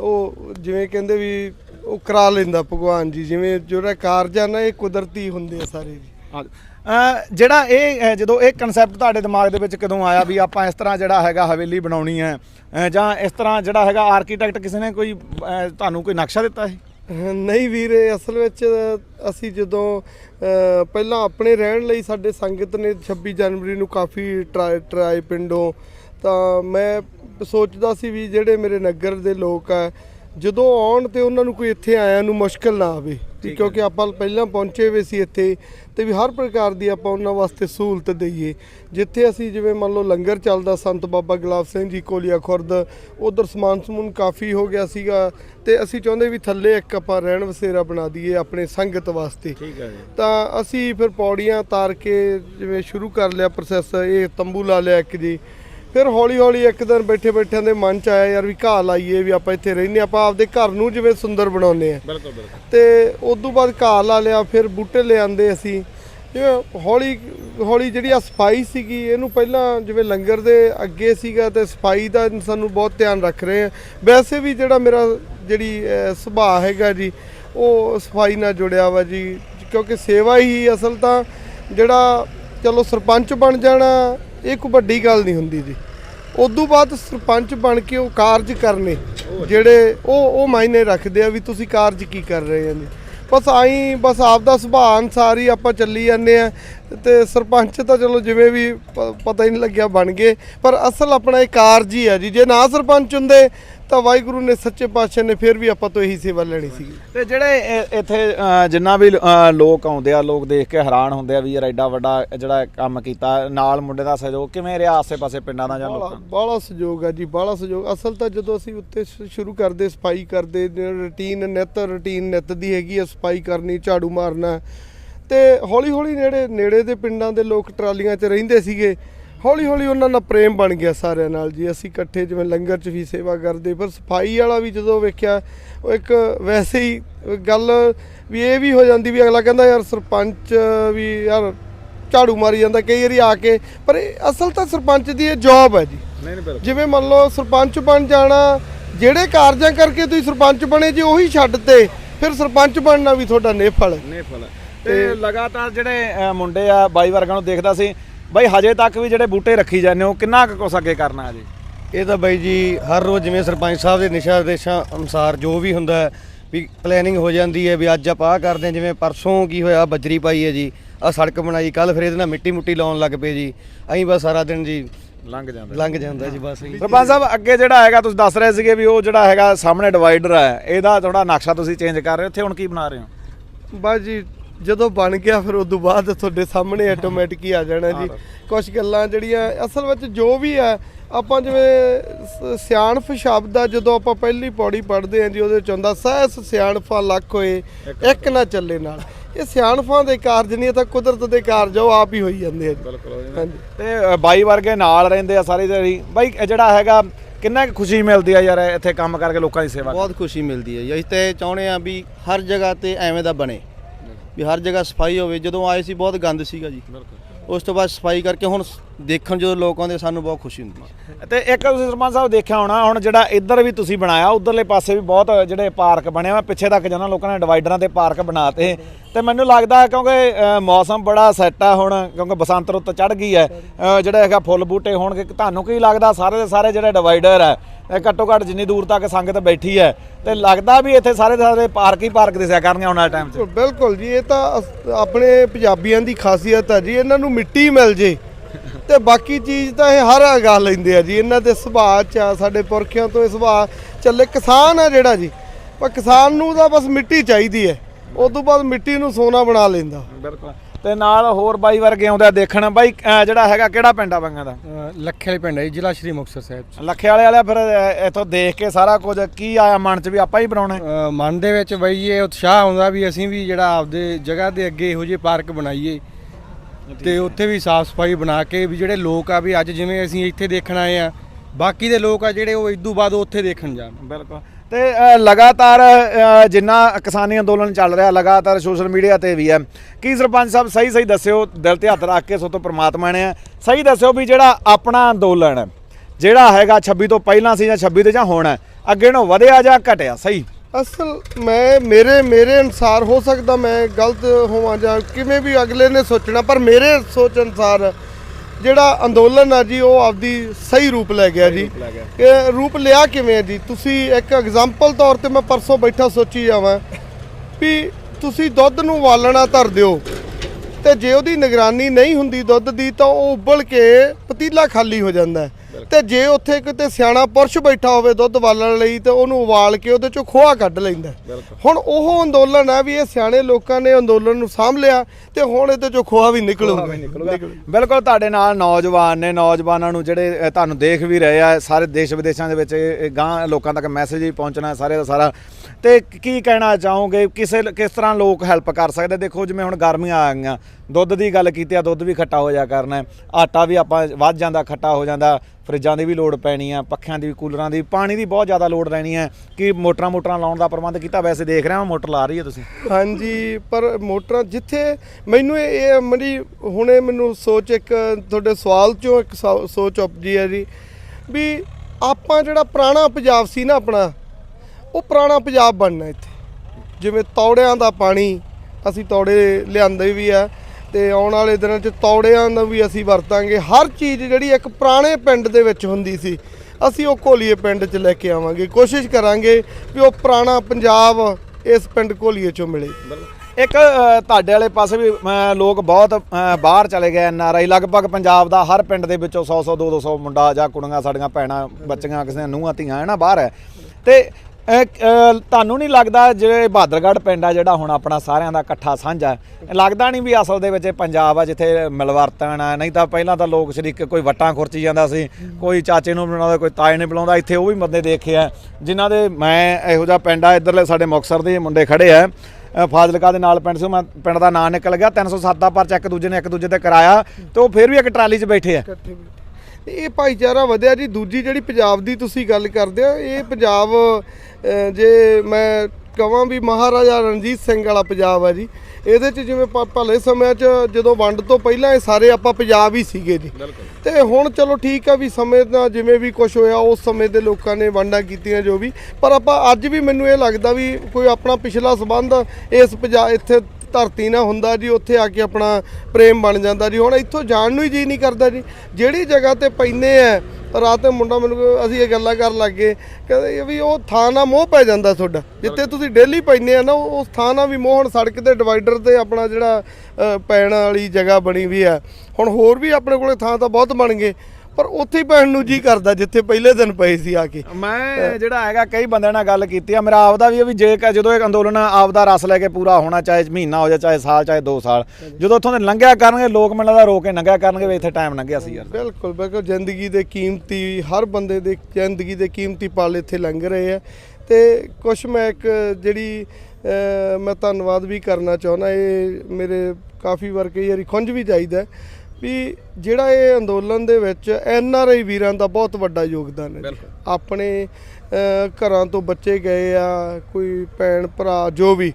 ਉਹ ਜਿਵੇਂ ਕਹਿੰਦੇ ਵੀ ਉਹ ਕਰਾ ਲੈਂਦਾ ਭਗਵਾਨ ਜੀ ਜਿਵੇਂ ਜਿਹੜਾ ਕਾਰਜ ਆ ਨਾ ਇਹ ਕੁਦਰਤੀ ਹੁੰਦੇ ਆ ਸਾਰੇ ਜੀ। ਜਿਹੜਾ ਇਹ ਜਦੋਂ ਇਹ ਕਨਸੈਪਟ ਤੁਹਾਡੇ ਦਿਮਾਗ ਦੇ ਵਿੱਚ ਕਦੋਂ ਆਇਆ ਵੀ ਆਪਾਂ ਇਸ ਤਰ੍ਹਾਂ ਜਿਹੜਾ ਹੈਗਾ ਹਵੇਲੀ ਬਣਾਉਣੀ ਹੈ ਜਾਂ ਇਸ ਤਰ੍ਹਾਂ ਜਿਹੜਾ ਹੈਗਾ ਆਰਕੀਟੈਕਟ ਕਿਸੇ ਨੇ ਕੋਈ ਤੁਹਾਨੂੰ ਕੋਈ ਨਕਸ਼ਾ ਦਿੱਤਾ ਹੈ ਨਹੀਂ ਵੀਰੇ, ਅਸਲ ਵਿੱਚ ਅਸੀਂ ਜਦੋਂ ਪਹਿਲਾਂ ਆਪਣੇ ਰਹਿਣ ਲਈ ਸਾਡੇ ਸੰਗਤ ਨੇ 26 ਜਨਵਰੀ ਨੂੰ ਕਾਫੀ ਟਰਾਈ ਟਰਾਈ ਪਿੰਡੋਂ, ਤਾਂ ਮੈਂ ਸੋਚਦਾ ਸੀ ਵੀ ਜਿਹੜੇ ਮੇਰੇ ਨਗਰ ਦੇ ਲੋਕ ਆ ਜਦੋਂ ਆਉਣ ਤੇ ਉਹਨਾਂ ਨੂੰ ਕੋਈ ਇੱਥੇ ਆਇਆਂ ਨੂੰ ਮੁਸ਼ਕਲ ਨਾ ਆਵੇ ਕਿਉਂਕਿ ਆਪਾਂ ਪਹਿਲਾਂ ਪਹੁੰਚੇ ਹੋਏ ਸੀ ਇੱਥੇ ਤੇ ਵੀ ਹਰ ਪ੍ਰਕਾਰ ਦੀ ਆਪਾਂ ਉਹਨਾਂ ਵਾਸਤੇ ਸਹੂਲਤ ਦਈਏ। ਜਿੱਥੇ ਅਸੀਂ ਜਿਵੇਂ ਮੰਨ ਲਓ ਲੰਗਰ ਚੱਲਦਾ ਸੰਤ ਬਾਬਾ ਗੁਲਾਬ ਸਿੰਘ ਜੀ ਕੋਲੀਆ ਖੁਰਦ ਉਧਰ ਸਮਾਨ ਸਮੂਨ ਕਾਫੀ ਹੋ ਗਿਆ ਸੀਗਾ ਤੇ ਅਸੀਂ ਚਾਹੁੰਦੇ ਵੀ ਥੱਲੇ ਇੱਕ ਆਪਾਂ ਰਹਿਣ ਵਸੇਰਾ ਬਣਾ ਦਈਏ ਆਪਣੇ ਸੰਗਤ ਵਾਸਤੇ। ਠੀਕ ਹੈ ਜੀ। ਤਾਂ ਅਸੀਂ ਫਿਰ ਪੌੜੀਆਂ ਤਾਰ ਕੇ ਜਿਵੇਂ ਸ਼ੁਰੂ ਕਰ ਲਿਆ ਪ੍ਰੋਸੈਸ ਇਹ ਤੰਬੂ ਲਾ ਲਿਆ ਇੱਕ ਜੀ। ਫਿਰ ਹੌਲੀ ਹੌਲੀ ਇੱਕ ਦਿਨ ਬੈਠੇ ਬੈਠਿਆਂ ਦੇ ਮਨ ਚ ਆਇਆ ਯਾਰ ਵੀ ਘਾਹ ਲਾਈਏ ਵੀ ਆਪਾਂ ਇੱਥੇ ਰਹਿੰਦੇ ਆਪਾਂ ਆਪਦੇ ਘਰ ਨੂੰ ਜਿਵੇਂ ਸੁੰਦਰ ਬਣਾਉਂਦੇ ਆ ਬਿਲਕੁਲ ਬਿਲਕੁਲ। ਤੇ ਉਸ ਤੋਂ ਬਾਅਦ ਘਾਹ ਲਾ ਲਿਆ ਫਿਰ ਬੂਟੇ ਲਿਆਂਦੇ ਅਸੀਂ। ਜਿਵੇਂ ਹੌਲੀ ਹੌਲੀ ਜਿਹੜੀ ਆ ਸਫ਼ਾਈ ਸੀਗੀ ਇਹਨੂੰ ਪਹਿਲਾਂ ਜਿਵੇਂ ਲੰਗਰ ਦੇ ਅੱਗੇ ਸੀਗਾ ਤੇ ਸਫ਼ਾਈ ਦਾ ਸਾਨੂੰ ਬਹੁਤ ਧਿਆਨ ਰੱਖ ਰਹੇ ਆ ਵੈਸੇ ਵੀ ਜਿਹੜਾ ਮੇਰਾ ਜਿਹੜੀ ਸੁਭਾਅ ਹੈਗਾ ਜੀ ਉਹ ਸਫ਼ਾਈ ਨਾਲ ਜੁੜਿਆ ਵਾ ਜੀ ਕਿਉਂਕਿ ਸੇਵਾ ਹੀ ਅਸਲ ਤਾਂ ਜਿਹੜਾ ਚਲੋ ਸਰਪੰਚ ਬਣ ਜਾਣਾ ਇਹ ਕੋਈ ਵੱਡੀ ਗੱਲ ਨਹੀਂ ਹੁੰਦੀ ਜੀ। ਉਦੋਂ ਬਾਅਦ ਸਰਪੰਚ ਬਣ ਕੇ ਉਹ ਕਾਰਜ ਕਰਨੇ ਜਿਹੜੇ ਉਹ ਉਹ ਮਾਇਨੇ ਰੱਖਦੇ ਆ ਵੀ ਤੁਸੀਂ ਕਾਰਜ ਕੀ ਕਰ ਰਹੇ ਆ ਜੀ। ਬਸ ਆਈ, ਬਸ ਆਪਦਾ ਸੁਭਾਅ ਅਨਸਾਰ ਹੀ ਆਪਾਂ ਚੱਲੀ ਜਾਂਦੇ ਆ ਤੇ ਸਰਪੰਚ ਤਾਂ ਚਲੋ ਜਿਵੇਂ ਵੀ ਪਤਾ ਹੀ ਨਹੀਂ ਲੱਗਿਆ ਬਣ ਗਏ, ਪਰ ਅਸਲ ਆਪਣਾ ਇਹ ਕਾਰਜ ਹੀ ਆ ਜੀ। ਜੇ ਨਾ ਸਰਪੰਚ ਹੁੰਦੇ ਤਾਂ ਵਾਹਿਗੁਰੂ ਨੇ ਸੱਚੇ ਪਾਤਸ਼ਾਹ ਨੇ ਫਿਰ ਵੀ ਆਪਾਂ ਤੋਂ ਇਹੀ ਸੇਵਾ ਲੈਣੀ ਸੀ ਤੇ ਜਿਹੜੇ ਇਹ- ਇੱਥੇ ਅ, ਜਿੰਨਾ ਵੀ ਅ, ਲੋਕ ਆਉਂਦੇ ਆ ਲੋਕ ਦੇਖ ਕੇ ਹੈਰਾਨ ਹੁੰਦੇ ਆ ਵੀ ਯਾਰ ਐਡਾ ਵੱਡਾ ਜਿਹੜਾ ਕੰਮ ਕੀਤਾ ਨਾਲ ਮੁੰਡੇ ਦਾ ਸਹਿਯੋਗ ਕਿਵੇਂ ਰਿਹਾ ਆਸੇ-ਪਾਸੇ ਪਿੰਡਾਂ ਦਾ ਜਾਂ ਲੋਕਾਂ ਬਾਹਲਾ ਸਹਿਯੋਗ ਆ ਜੀ ਬਾਹਲਾ ਸਹਿਯੋਗ। ਅਸਲ ਤਾਂ ਜਦੋਂ ਅਸੀਂ ਉੱਤੇ ਸ਼- ਸ਼ੁਰੂ ਕਰਦੇ ਸਫ਼ਾਈ ਕਰਦੇ ਰੁਟੀਨ ਨਿੱਤ ਰੁਟੀਨ ਨਿੱਤ ਦੀ ਹੈਗੀ ਆ ਸਫ਼ਾਈ ਕਰਨੀ ਝਾੜੂ ਮਾਰਨਾ। ਤੇ ਹੌਲੀ ਹੌਲੀ ਨੇੜੇ ਨੇੜੇ ਦੇ ਪਿੰਡਾਂ ਦੇ ਲੋਕ ਟਰਾਲੀਆਂ 'ਚ ਰਹਿੰਦੇ ਸੀਗੇ। ਹੌਲੀ ਹੌਲੀ ਉਹਨਾਂ ਨਾਲ ਪ੍ਰੇਮ ਬਣ ਗਿਆ ਸਾਰਿਆਂ ਨਾਲ ਜੀ। ਅਸੀਂ ਇਕੱਠੇ ਜਿਵੇਂ ਲੰਗਰ 'ਚ ਵੀ ਸੇਵਾ ਕਰਦੇ ਪਰ ਸਫ਼ਾਈ ਵਾਲਾ ਵੀ ਜਦੋਂ ਵੇਖਿਆ ਉਹ ਇੱਕ ਵੈਸੇ ਹੀ ਗੱਲ ਵੀ ਇਹ ਵੀ ਹੋ ਜਾਂਦੀ ਵੀ ਅਗਲਾ ਕਹਿੰਦਾ ਯਾਰ ਸਰਪੰਚ ਵੀ ਯਾਰ ਝਾੜੂ ਮਾਰੀ ਜਾਂਦਾ ਕਈ ਵਾਰੀ ਆ ਕੇ। ਪਰ ਅਸਲ ਤਾਂ ਸਰਪੰਚ ਦੀ ਇਹ ਜੌਬ ਹੈ ਜੀ। ਜਿਵੇਂ ਮੰਨ ਲਓ ਸਰਪੰਚ ਬਣ ਜਾਣਾ ਜਿਹੜੇ ਕਾਰਜਾਂ ਕਰਕੇ ਤੁਸੀਂ ਸਰਪੰਚ ਬਣੇ ਜੇ ਉਹੀ ਛੱਡ ਤੇ ਫਿਰ ਸਰਪੰਚ ਬਣਨਾ ਵੀ ਤੁਹਾਡਾ ਨੇਫਲ ਹੈ। ਨੇ ਫਲ ਤੇ ਲਗਾਤਾਰ ਜਿਹੜੇ ਮੁੰਡੇ ਆ ਬਾਈ ਵਰਗਾਂ ਨੂੰ ਦੇਖਦਾ ਸੀ ਬਾਈ ਹਜੇ ਤੱਕ ਵੀ ਜਿਹੜੇ ਬੂਟੇ ਰੱਖੀ ਜਾਂਦੇ ਹੋ ਕਿੰਨਾ ਕੁ ਕੁਛ ਅੱਗੇ ਕਰਨਾ ਹੈ ਜੀ? ਇਹ ਤਾਂ ਬਾਈ ਜੀ ਹਰ ਰੋਜ਼ ਜਿਵੇਂ ਸਰਪੰਚ ਸਾਹਿਬ ਦੇ ਨਿਸ਼ਾ ਨਿਰਦੇਸ਼ਾਂ ਅਨੁਸਾਰ ਜੋ ਵੀ ਹੁੰਦਾ ਹੈ ਵੀ ਪਲੈਨਿੰਗ ਹੋ ਜਾਂਦੀ ਹੈ ਵੀ ਅੱਜ ਆਪਾਂ ਆਹ ਕਰਦੇ ਹਾਂ ਜਿਵੇਂ ਪਰਸੋਂ ਕੀ ਹੋਇਆ ਬੱਜਰੀ ਪਾਈ ਹੈ ਜੀ ਆ ਸੜਕ ਬਣਾਈ ਕੱਲ ਫਿਰ ਇਹਦੇ ਨਾਲ ਮਿੱਟੀ ਮੁੱਟੀ ਲਾਉਣ ਲੱਗ ਪਏ ਜੀ ਅਸੀਂ ਬਸ ਸਾਰਾ ਦਿਨ ਜੀ ਲੰਘ ਜਾਂਦਾ। ਲੰਘ ਜਾਂਦਾ ਜੀ ਬਸ ਇਹੀ। ਸਰਪੰਚ ਸਾਹਿਬ ਅੱਗੇ ਜਿਹੜਾ ਹੈਗਾ ਤੁਸੀਂ ਦੱਸ ਰਹੇ ਸੀਗੇ ਵੀ ਉਹ ਜਿਹੜਾ ਹੈਗਾ ਸਾਹਮਣੇ ਡਿਵਾਈਡਰ ਹੈ ਇਹਦਾ ਥੋੜਾ ਨਕਸ਼ਾ ਤੁਸੀਂ ਚੇਂਜ ਕਰ ਰਹੇ ਹੋ ਇੱਥੇ ਹੁਣ ਕੀ ਬਣਾ ਰਹੇ ਹੋ? ਬਸ ਜੀ ਜਦੋਂ ਬਣ ਗਿਆ ਫਿਰ ਉਦੋਂ ਬਾਅਦ ਤੁਹਾਡੇ ਸਾਹਮਣੇ ਆਟੋਮੈਟਿਕ ਹੀ ਆ ਜਾਣਾ ਜੀ। ਕੁਝ ਗੱਲਾਂ ਜਿਹੜੀਆਂ ਅਸਲ ਵਿੱਚ ਜੋ ਵੀ ਹੈ ਆਪਾਂ ਜਿਵੇਂ ਸ- ਸਿਆਣਪ ਸ਼ਬਦ ਆ ਜਦੋਂ ਆਪਾਂ ਪਹਿਲੀ ਪੌੜੀ ਪੜ੍ਹਦੇ ਹਾਂ ਜੀ ਉਹਦੇ ਚ ਹੁੰਦਾ ਸਹਿਸ ਸਿਆਣਪਾਂ ਲੱਖ ਹੋਏ ਇੱਕ ਨਾ ਚੱਲੇ ਨਾਲ। ਇਹ ਸਿਆਣਪਾਂ ਦੇ ਕਾਰਜ ਨਹੀਂ ਇਹ ਤਾਂ ਕੁਦਰਤ ਦੇ ਕਾਰਜ ਆ, ਉਹ ਆਪ ਹੀ ਹੋਈ ਜਾਂਦੇ ਆ ਜੀ। ਹਾਂਜੀ। ਤੇ ਬਾਈ ਵਰਗੇ ਨਾਲ ਰਹਿੰਦੇ ਆ ਸਾਰੀ ਦਿਹਾੜੀ ਬਾਈ ਜਿਹੜਾ ਹੈਗਾ ਕਿੰਨਾ ਕੁ ਖੁਸ਼ੀ ਮਿਲਦੀ ਆ ਯਾਰ ਇੱਥੇ ਕੰਮ ਕਰਕੇ ਲੋਕਾਂ ਦੀ ਸੇਵਾ ਬਹੁਤ ਖੁਸ਼ੀ ਮਿਲਦੀ ਹੈ ਜੀ। ਅਸੀਂ ਤੇ ਚਾਹੁੰਦੇ ਆ ਵੀ ਹਰ ਜਗ੍ਹਾ ਤੇ ਐਵੇਂ ਦਾ ਬਣੇ। ਵੀ ਹਰ ਜਗ੍ਹਾ ਸਫ਼ਾਈ ਹੋਵੇ ਜਦੋਂ ਆਏ ਸੀ ਬਹੁਤ ਗੰਦ ਸੀਗਾ ਜੀ। ਉਸ ਤੋਂ ਬਾਅਦ ਸਫ਼ਾਈ ਕਰਕੇ ਹੁਣ ਸ- ਦੇਖਣ ਜਦੋਂ ਲੋਕ ਆਉਂਦੇ ਸਾਨੂੰ ਬਹੁਤ ਖੁਸ਼ੀ ਹੁੰਦੀ ਹੈ। ਤੇ ਇੱਕ ਤੁਸੀਂ ਸਰਪੰਚ ਸਾਹਿਬ ਦੇਖਿਆ ਹੋਣਾ ਹੁਣ ਜਿਹੜਾ ਇੱਧਰ ਵੀ ਤੁਸੀਂ ਬਣਾਇਆ ਉਧਰਲੇ ਪਾਸੇ ਵੀ ਬਹੁਤ ਜਿਹੜੇ ਪਾਰਕ ਬਣੇ ਹੋਏ ਪਿੱਛੇ ਤੱਕ ਜਾਣਾ ਲੋਕਾਂ ਨੇ ਡਿਵਾਈਡਰਾਂ ਤੇ ਪਾਰਕ ਬਣਾਤੇ। ਤੇ ਮੈਨੂੰ ਲੱਗਦਾ ਹੈ ਕਿਉਂਕਿ ਮੌਸਮ ਬੜਾ ਸੈੱਟ ਆ ਹੁਣ ਕਿਉਂਕਿ ਬਸੰਤ ਰੁੱਤ ਚੜ ਗਈ ਹੈ ਜਿਹੜਾ ਹੈਗਾ ਫੁੱਲ ਬੂਟੇ ਹੋਣਗੇ ਤੁਹਾਨੂੰ ਕੀ ਲੱਗਦਾ ਸਾਰੇ ਦੇ ਸਾਰੇ ਜਿਹੜੇ ਡਿਵਾਈਡਰ ਹੈ ਇਹ ਘੱਟੋ ਘੱਟ ਜਿੰਨੀ ਦੂਰ ਤੱਕ ਸੰਗਤ ਬੈਠੀ ਹੈ ਤੇ ਲੱਗਦਾ ਵੀ ਇੱਥੇ ਸਾਰੇ ਦੇ ਸਾਰੇ ਪਾਰਕ ਹੀ ਪਾਰਕ ਦਿਸਿਆ ਕਰਨਗੇ ਆਉਣ ਵਾਲੇ ਟਾਈਮ 'ਚ? ਬਿਲਕੁਲ ਬਿਲਕੁਲ ਜੀ ਇਹ ਤਾਂ ਅਸ- ਆਪਣੇ ਪੰਜਾਬੀਆਂ ਦੀ ਖਾਸੀਅਤ ਹੈ ਜੀ ਇਹਨਾਂ ਨੂੰ ਮਿੱਟੀ ਮਿਲ ਜੇ। ਤੇ ਬਾਕੀ ਚੀਜ਼ ਤਾਂ ਇਹ ਹਰ ਅਗਾ ਲੈਂਦੇ ਆ ਜੀ। ਇਹਨਾਂ ਦੇ ਸੁਭਾਅ ਚ ਆ ਸਾਡੇ ਪੁਰਖਿਆਂ ਤੋਂ ਇਹ ਸੁਭਾਅ ਚੱਲੇ। ਕਿਸਾਨ ਆ ਜਿਹੜਾ ਜੀ ਪਰ ਕਿਸਾਨ ਨੂੰ ਤਾਂ ਬਸ ਮਿੱਟੀ ਚਾਹੀਦੀ ਹੈ। ਉਸ ਤੋਂ ਬਾਅਦ ਮਿੱਟੀ ਨੂੰ ਸੋਨਾ ਬਣਾ ਲੈਂਦਾ। ਬਿਲਕੁਲ। ਤੇ ਨਾਲ ਹੋਰ ਬਾਈ ਵਰਗੇ ਆਉਂਦੇ ਦੇਖਣ। ਬਾਈ ਜਿਹੜਾ ਹੈਗਾ ਕਿਹੜਾ ਪਿੰਡ ਆ ਬੰਗਾ ਦਾ? ਲੱਖੇ ਵਾਲੇ ਪਿੰਡ ਹੈ ਜੀ, ਜ਼ਿਲ੍ਹਾ ਸ਼੍ਰੀ ਮੁਕਤਸਰ ਸਾਹਿਬ ਚ। ਲੱਖੇ ਵਾਲੇ ਵਾਲੇ ਫਿਰ ਇੱਥੋਂ ਦੇਖ ਕੇ ਸਾਰਾ ਕੁਝ ਕੀ ਆਇਆ ਮਨ 'ਚ ਵੀ ਆਪਾਂ ਹੀ ਬਣਾਉਣਾ ਮਨ ਦੇ ਵਿੱਚ ਬਈ ਇਹ ਉਤਸ਼ਾਹ ਆਉਂਦਾ ਵੀ ਅਸੀਂ ਵੀ ਜਿਹੜਾ ਆਪਦੇ ਜਗ੍ਹਾ ਦੇ ਅੱਗੇ ਇਹੋ ਜਿਹੇ ਪਾਰਕ ਬਣਾਈਏ। ਤੇ ਉੱਥੇ ਵੀ ਸਾਫ਼ ਸਫ਼ਾਈ ਬਣਾ ਕੇ ਵੀ ਜਿਹੜੇ ਲੋਕ ਆ ਵੀ ਅੱਜ ਜਿਵੇਂ ਅਸੀਂ ਇੱਥੇ ਦੇਖਣ ਆਏ ਆ ਬਾਕੀ ਦੇ ਲੋਕ ਆ ਜਿਹੜੇ ਉਹ ਇਦੋਂ ਬਾਅਦ ਉੱਥੇ ਦੇਖਣ ਜਾਣ। ਬਿਲਕੁਲ। ਤੇ ਲਗਾਤਾਰ ਜਿੰਨਾ ਕਿਸਾਨੀ ਅੰਦੋਲਨ ਚੱਲ ਰਿਹਾ ਲਗਾਤਾਰ ਸੋਸ਼ਲ ਮੀਡੀਆ ਤੇ ਵੀ ਹੈ ਕੀ ਸਰਪੰਚ ਸਾਹਿਬ ਸਹੀ ਸਹੀ ਦੱਸਿਓ ਦਿਲ ਤੇ ਹੱਥ ਰੱਖ ਕੇ ਸੋ ਤੋਂ ਪ੍ਰਮਾਤਮਾ ਨੇ। ਸਹੀ ਦੱਸਿਓ ਵੀ ਜਿਹੜਾ ਆਪਣਾ ਅੰਦੋਲਨ ਜਿਹੜਾ ਹੈਗਾ 26 ਤੋਂ ਪਹਿਲਾਂ ਸੀ ਜਾਂ 26 ਤੇ ਜਾਂ ਹੁਣ ਅੱਗੇ ਨੂੰ ਵਧਿਆ ਜਾਂ ਘਟਿਆ ਸਹੀ? ਅਸਲ ਮੈਂ ਮੇਰੇ ਮੇਰੇ ਅਨਸਾਰ ਹੋ ਸਕਦਾ ਮੈਂ ਗਲਤ ਹੋਵਾਂ ਜਾਂ ਕਿਵੇਂ ਵੀ ਅਗਲੇ ਨੇ ਸੋਚਣਾ ਪਰ ਮੇਰੇ ਸੋਚ ਅਨਸਾਰ ਜਿਹੜਾ ਅੰਦੋਲਨ ਆ ਜੀ ਉਹ ਆਪਦੀ ਸਹੀ ਰੂਪ ਲੈ ਗਿਆ ਜੀ। ਇਹ ਰੂਪ ਲਿਆ ਕਿਵੇਂ ਹੈ ਜੀ? ਤੁਸੀਂ ਇੱਕ ਐਗਜ਼ਾਮਪਲ ਤੌਰ ਤੇ ਮੈਂ ਪਰਸੋਂ ਬੈਠਾ ਸੋਚੀ ਜਾਵਾਂ ਵੀ ਤੁਸੀਂ ਦੁੱਧ ਨੂੰ ਵਾਲਣਾ ਧਰ ਦਿਓ ਤੇ ਜੇ ਉਹਦੀ ਨਿਗਰਾਨੀ ਨਹੀਂ ਹੁੰਦੀ ਦੁੱਧ ਦੀ ਤਾਂ ਉਹ ਉਬਲ ਕੇ ਪਤੀਲਾ ਖਾਲੀ ਹੋ ਜਾਂਦਾ। ਹੈ ਤੇ ਜੇ ਉੱਥੇ ਕਿਤੇ ਸਿਆਣਾ ਪੁਰਸ਼ ਬੈਠਾ ਹੋਵੇ ਦੁੱਧ ਵਾਲਣ ਲਈ ਤੇ ਉਹਨੂੰ ਉਬਾਲ ਕੇ ਉਹਦੇ ਚੋਂ ਖੋਆ ਕੱਢ ਲੈਂਦਾ। ਹੁਣ ਉਹ ਅੰਦੋਲਨ ਹੈ ਵੀ ਇਹ ਸਿਆਣੇ ਲੋਕਾਂ ਨੇ ਅੰਦੋਲਨ ਨੂੰ ਸਾਂਭ ਲਿਆ ਤੇ ਹੁਣ ਇਹਦੇ ਚੋਂ ਖੋਆ ਵੀ ਨਿਕਲੂਗਾ। ਬਿਲਕੁਲ ਤੁਹਾਡੇ ਨਾਲ ਨੌਜਵਾਨ ਨੇ ਨੌਜਵਾਨਾਂ ਨੂੰ ਜਿਹੜੇ ਤੁਹਾਨੂੰ ਦੇਖ ਵੀ ਰਹੇ ਆ ਸਾਰੇ ਦੇਸ਼ ਵਿਦੇਸ਼ਾਂ ਦੇ ਵਿੱਚ ਗਾਂ ਲੋਕਾਂ ਤੱਕ ਮੈਸੇਜ ਹੀ ਪਹੁੰਚਣਾ ਸਾਰੇ ਦਾ ਸਾਰਾ। ਤੇ ਕੀ ਕਹਿਣਾ ਚਾਹੋਗੇ? ਕਿਸੇ ਕਿਸ ਤਰ੍ਹਾਂ ਲੋਕ ਹੈਲਪ ਕਰ ਸਕਦੇ? ਦੇਖੋ ਜਿਵੇਂ ਹੁਣ ਗਰਮੀਆਂ ਆ ਗਈਆਂ ਦੁੱਧ ਦੀ ਗੱਲ ਕੀਤੀ ਆ ਦੁੱਧ ਵੀ ਖੱਟਾ ਹੋ ਜਾ ਕਰਨਾ। ਆਟਾ ਵੀ ਆਪਾਂ ਵੱਧ ਜਾਂਦਾ ਖੱਟਾ ਹੋ ਜਾਂਦਾ ਫਰਿੱਜਾਂ ਦੀ ਵੀ ਲੋੜ ਪੈਣੀ ਆ, ਪੱਖਿਆਂ ਦੀ ਵੀ ਕੂਲਰਾਂ ਦੀ, ਪਾਣੀ ਦੀ ਬਹੁਤ ਜ਼ਿਆਦਾ ਲੋੜ ਰਹਿਣੀ ਹੈ ਕਿ ਮੋਟਰਾਂ ਮੋਟਰਾਂ ਲਾਉਣ ਦਾ ਪ੍ਰਬੰਧ ਕੀਤਾ, ਵੈਸੇ ਦੇਖ ਰਿਹਾ ਮੈਂ ਮੋਟਰ ਲਾ ਰਹੀ ਹੈ ਤੁਸੀਂ। ਹਾਂਜੀ, ਪਰ ਮੋਟਰਾਂ ਜਿੱਥੇ ਮੈਨੂੰ ਇਹ ਇਹ ਮੇਰੀ, ਹੁਣੇ ਮੈਨੂੰ ਸੋਚ ਇੱਕ, ਤੁਹਾਡੇ ਸਵਾਲ ਚੋਂ ਇੱਕ ਸੋ- ਸੋਚ ਉਪਜੀ ਹੈ ਜੀ, ਵੀ ਆਪਾਂ ਜਿਹੜਾ ਪੁਰਾਣਾ ਪੰਜਾਬ ਸੀ ਨਾ ਆਪਣਾ, ਉਹ ਪੁਰਾਣਾ ਪੰਜਾਬ ਬਣਨਾ ਇੱਥੇ। ਜਿਵੇਂ ਤੌੜਿਆਂ ਦਾ ਪਾਣੀ, ਅਸੀਂ ਤੌੜੇ ਲਿਆਂਦੇ ਵੀ ਆ ਤੇ ਆਉਣ ਵਾਲੇ ਦਿਨਾਂ 'ਚ ਤੌੜਿਆਂ ਦਾ ਵੀ ਅਸੀਂ ਵਰਤਾਂਗੇ। ਹਰ ਚੀਜ਼ ਜਿਹੜੀ ਇੱਕ ਪੁਰਾਣੇ ਪਿੰਡ ਦੇ ਵਿੱਚ ਹੁੰਦੀ ਸੀ, ਅਸੀਂ ਉਹ ਕੋਲੀਏ ਪਿੰਡ 'ਚ ਲੈ ਕੇ ਆਵਾਂਗੇ। ਕੋਸ਼ਿਸ਼ ਕਰਾਂਗੇ ਵੀ ਉਹ ਪੁਰਾਣਾ ਪੰਜਾਬ ਇਸ ਪਿੰਡ ਕੋਲੀਏ 'ਚੋਂ ਮਿਲੇ। ਇੱਕ ਤੁਹਾਡੇ ਵਾਲੇ ਪਾਸੇ ਵੀ ਲੋਕ ਬਹੁਤ ਬਾਹਰ ਚਲੇ ਗਏ ਐਨ ਆਰ ਆਈ। ਲਗਭਗ ਪੰਜਾਬ ਦਾ ਹਰ ਪਿੰਡ ਦੇ ਵਿੱਚੋਂ 100 100 200 200 ਮੁੰਡਾ ਜਾਂ ਕੁੜੀਆਂ, ਸਾਡੀਆਂ ਭੈਣਾਂ, ਬੱਚੀਆਂ, ਕਿਸੇ ਦੀਆਂ ਨੂੰਹਾਂ, ਧੀਆਂ, ਹੈ ਨਾ, ਬਾਹਰ ਹੈ। ਤੇ ਤੁਹਾਨੂੰ ਨਹੀਂ ਲੱਗਦਾ ਜਿਹੜੇ ਬਹਾਦਰਗੜ੍ਹ ਪਿੰਡ ਆ ਜਿਹੜਾ ਹੁਣ ਆਪਣਾ ਸਾਰਿਆਂ ਦਾ ਇਕੱਠਾ ਸਾਂਝਾ ਲੱਗਦਾ ਨਹੀਂ ਵੀ ਅਸਲ ਦੇ ਵਿੱਚ ਇਹ ਪੰਜਾਬ ਆ ਜਿੱਥੇ ਮਿਲਵਰਤਨ ਆ? ਨਹੀਂ ਤਾਂ ਪਹਿਲਾਂ ਤਾਂ ਲੋਕ ਸ਼ਰੀਕ ਕੋਈ ਵੱਟਾਂ ਖੁਰਚੀ ਜਾਂਦਾ ਸੀ, ਕੋਈ ਚਾਚੇ ਨੂੰ ਬੁਲਾਉਂਦਾ, ਕੋਈ ਤਾਏ ਨੇ ਬੁਲਾਉਂਦਾ, ਇੱਥੇ ਉਹ ਵੀ ਬੰਦੇ ਦੇਖੇ ਆ, ਜਿਨ੍ਹਾਂ ਦੇ ਮੈਂ ਇਹੋ ਜਿਹਾ ਪਿੰਡ ਆ, ਇੱਧਰਲੇ ਸਾਡੇ ਮੁਕਤਸਰ ਦੇ ਮੁੰਡੇ ਖੜੇ ਆ। ਫਾਜ਼ਿਲਕਾ ਦੇ ਨਾਲ ਪਿੰਡ ਸੀ, ਮੈਂ ਪਿੰਡ ਦਾ ਨਾਂ ਨਿਕਲ ਗਿਆ 307 ਦਾ ਪਰਚਾ ਇੱਕ ਦੂਜੇ ਨੇ ਇੱਕ ਦੂਜੇ ਤੇ ਕਰਾਇਆ, ਤੇ ਉਹ ਫਿਰ ਵੀ ਇੱਕ ਟਰਾਲੀ 'ਚ ਬੈਠੇ ਆ। ਬੈਠੇ। ਇਹ ਭਾਈਚਾਰਾ ਵਧਿਆ ਜੀ। ਦੂਜੀ ਜਿਹੜੀ ਪੰਜਾਬ ਦੀ ਤੁਸੀਂ ਗੱਲ ਕਰਦੇ ਆ ਇਹ ਪੰਜਾਬ ਜੇ ਮੈਂ ਕਹਾਂ ਵੀ ਮਹਾਰਾਜਾ ਰਣਜੀਤ ਸਿੰਘ ਵਾਲਾ ਪੰਜਾਬ ਆ ਜੀ। ਇਹਦੇ ਚ ਜਿਵੇਂ ਭਲੇ ਸਮਿਆਂ ਚ ਜਦੋਂ ਵੰਡ ਤੋਂ ਪਹਿਲਾਂ ਇਹ ਸਾਰੇ ਆਪਾਂ ਪੰਜਾਬ ਹੀ ਸੀਗੇ ਜੀ। ਤੇ ਹੁਣ ਚਲੋ ਠੀਕ ਆ ਵੀ ਸਮੇਂ ਦਾ ਜਿਵੇਂ ਵੀ ਕੁਝ ਹੋਇਆ ਉਸ ਸਮੇਂ ਦੇ ਲੋਕਾਂ ਨੇ ਵੰਡਾਂ ਕੀਤੀਆਂ ਜੋ ਵੀ। ਪਰ ਆਪਾਂ ਅੱਜ ਵੀ ਮੈਨੂੰ ਇਹ ਲੱਗਦਾ ਵੀ ਕੋਈ ਆਪਣਾ ਪਿਛਲਾ ਸਬੰਧ ਇਸ ਪੰਜਾਬ ਇੱਥੇ ਧਰਤੀ ਨਾ ਹੁੰਦਾ ਜੀ ਉੱਥੇ ਆ ਕੇ ਆਪਣਾ ਪ੍ਰੇਮ ਬਣ ਜਾਂਦਾ ਜੀ। ਹੁਣ ਇੱਥੋਂ ਜਾਣ ਨੂੰ ਹੀ ਜੀ ਨਹੀਂ ਕਰਦਾ ਜੀ। ਜਿਹੜੀ ਜਗ੍ਹਾ ਤੇ ਪੈਨੇ ਆ ਰਾਤ ਨੂੰ ਮੁੰਡਾ ਮੈਨੂੰ ਅਸੀਂ ਇਹ ਗੱਲਾਂ ਕਰਨ ਲੱਗੇ ਕਹਿੰਦੇ ਵੀ ਉਹ ਥਾਂ ਨਾਲ ਮੋਹ ਪੈ ਜਾਂਦਾ ਤੁਹਾਡਾ। ਜਿੱਥੇ ਤੁਸੀਂ ਡੇਲੀ ਪੈਨੇ ਆ ਨਾ ਉਹ- ਉਸ ਥਾਂ ਨਾਲ ਵੀ ਮੋਹ ਹੁਣ ਸੜਕ ਤੇ ਡਿਵਾਈਡਰ ਤੇ ਆਪਣਾ ਜਿਹੜਾ ਪੈਣ ਵਾਲੀ ਜਗ੍ਹਾ ਬਣੀ ਵੀ ਆ। ਹੁਣ ਹੋਰ ਵੀ ਆਪਣੇ ਕੋਲੇ ਥਾਂ ਤਾਂ ਬਹੁਤ ਬਣ ਗਏ। ਪਰ ਉੱਥੇ ਹੀ ਪੈਣ ਨੂੰ ਜੀ ਕਰਦਾ ਜਿੱਥੇ ਪਹਿਲੇ ਦਿਨ ਪਏ ਸੀ ਆ ਕੇ। ਮੈਂ ਜਿਹੜਾ ਹੈਗਾ ਕਈ ਬੰਦਿਆਂ ਨਾਲ ਗੱਲ ਕੀਤੀ ਆ। ਮੇਰਾ ਆਪਦਾ ਵੀ ਇਹ ਵੀ ਜੇ ਕ- ਜਦੋਂ ਇਹ ਅੰਦੋਲਨ ਆਪਦਾ ਰਸ ਲੈ ਕੇ ਪੂਰਾ ਹੋਣਾ ਚਾਹੇ ਮਹੀਨਾ ਹੋ ਜਾਏ ਚਾਹੇ ਸਾਲ ਚਾਹੇ 2 ਸਾਲ ਜਦੋਂ ਉੱਥੋਂ ਦੇ ਲੰਘਿਆ ਕਰਨਗੇ ਲੋਕ ਮੈਨੂੰ ਲੱਗਦਾ ਰੋ ਕੇ ਲੰਘਿਆ ਕਰਨਗੇ ਵੀ ਇੱਥੇ ਟਾਈਮ ਲੰਘਿਆ ਸੀ ਯਾਰ। ਬਿਲਕੁਲ ਬਿਲਕੁਲ। ਜ਼ਿੰਦਗੀ ਦੇ ਕੀਮਤੀ ਹਰ ਬੰਦੇ ਦੇ ਜ਼ਿੰਦਗੀ ਦੇ ਕੀਮਤੀ ਪਲ ਇੱਥੇ ਲੰਘ ਰਹੇ ਆ। ਤੇ ਕੁਛ ਮੈਂ ਇੱਕ ਜਿਹੜੀ ਅਹ, ਮੈਂ ਧੰਨਵਾਦ ਵੀ ਕਰਨਾ ਚਾਹੁੰਦਾ ਇਹ ਮੇਰੇ ਕਾਫੀ ਵਾਰ ਕਈ ਵਾਰੀ ਖੁੰਝ ਵੀ ਜਾਈਦਾ। ਵੀ ਜਿਹੜਾ ਇਹ ਅੰਦੋਲਨ ਦੇ ਵਿੱਚ ਐਨ ਆਰ ਆਈ ਵੀਰਾਂ ਦਾ ਬਹੁਤ ਵੱਡਾ ਯੋਗਦਾਨ ਹੈ। ਆਪਣੇ ਘਰਾਂ ਤੋਂ ਬੱਚੇ ਗਏ ਆ ਕੋਈ ਭੈਣ ਭਰਾ ਜੋ ਵੀ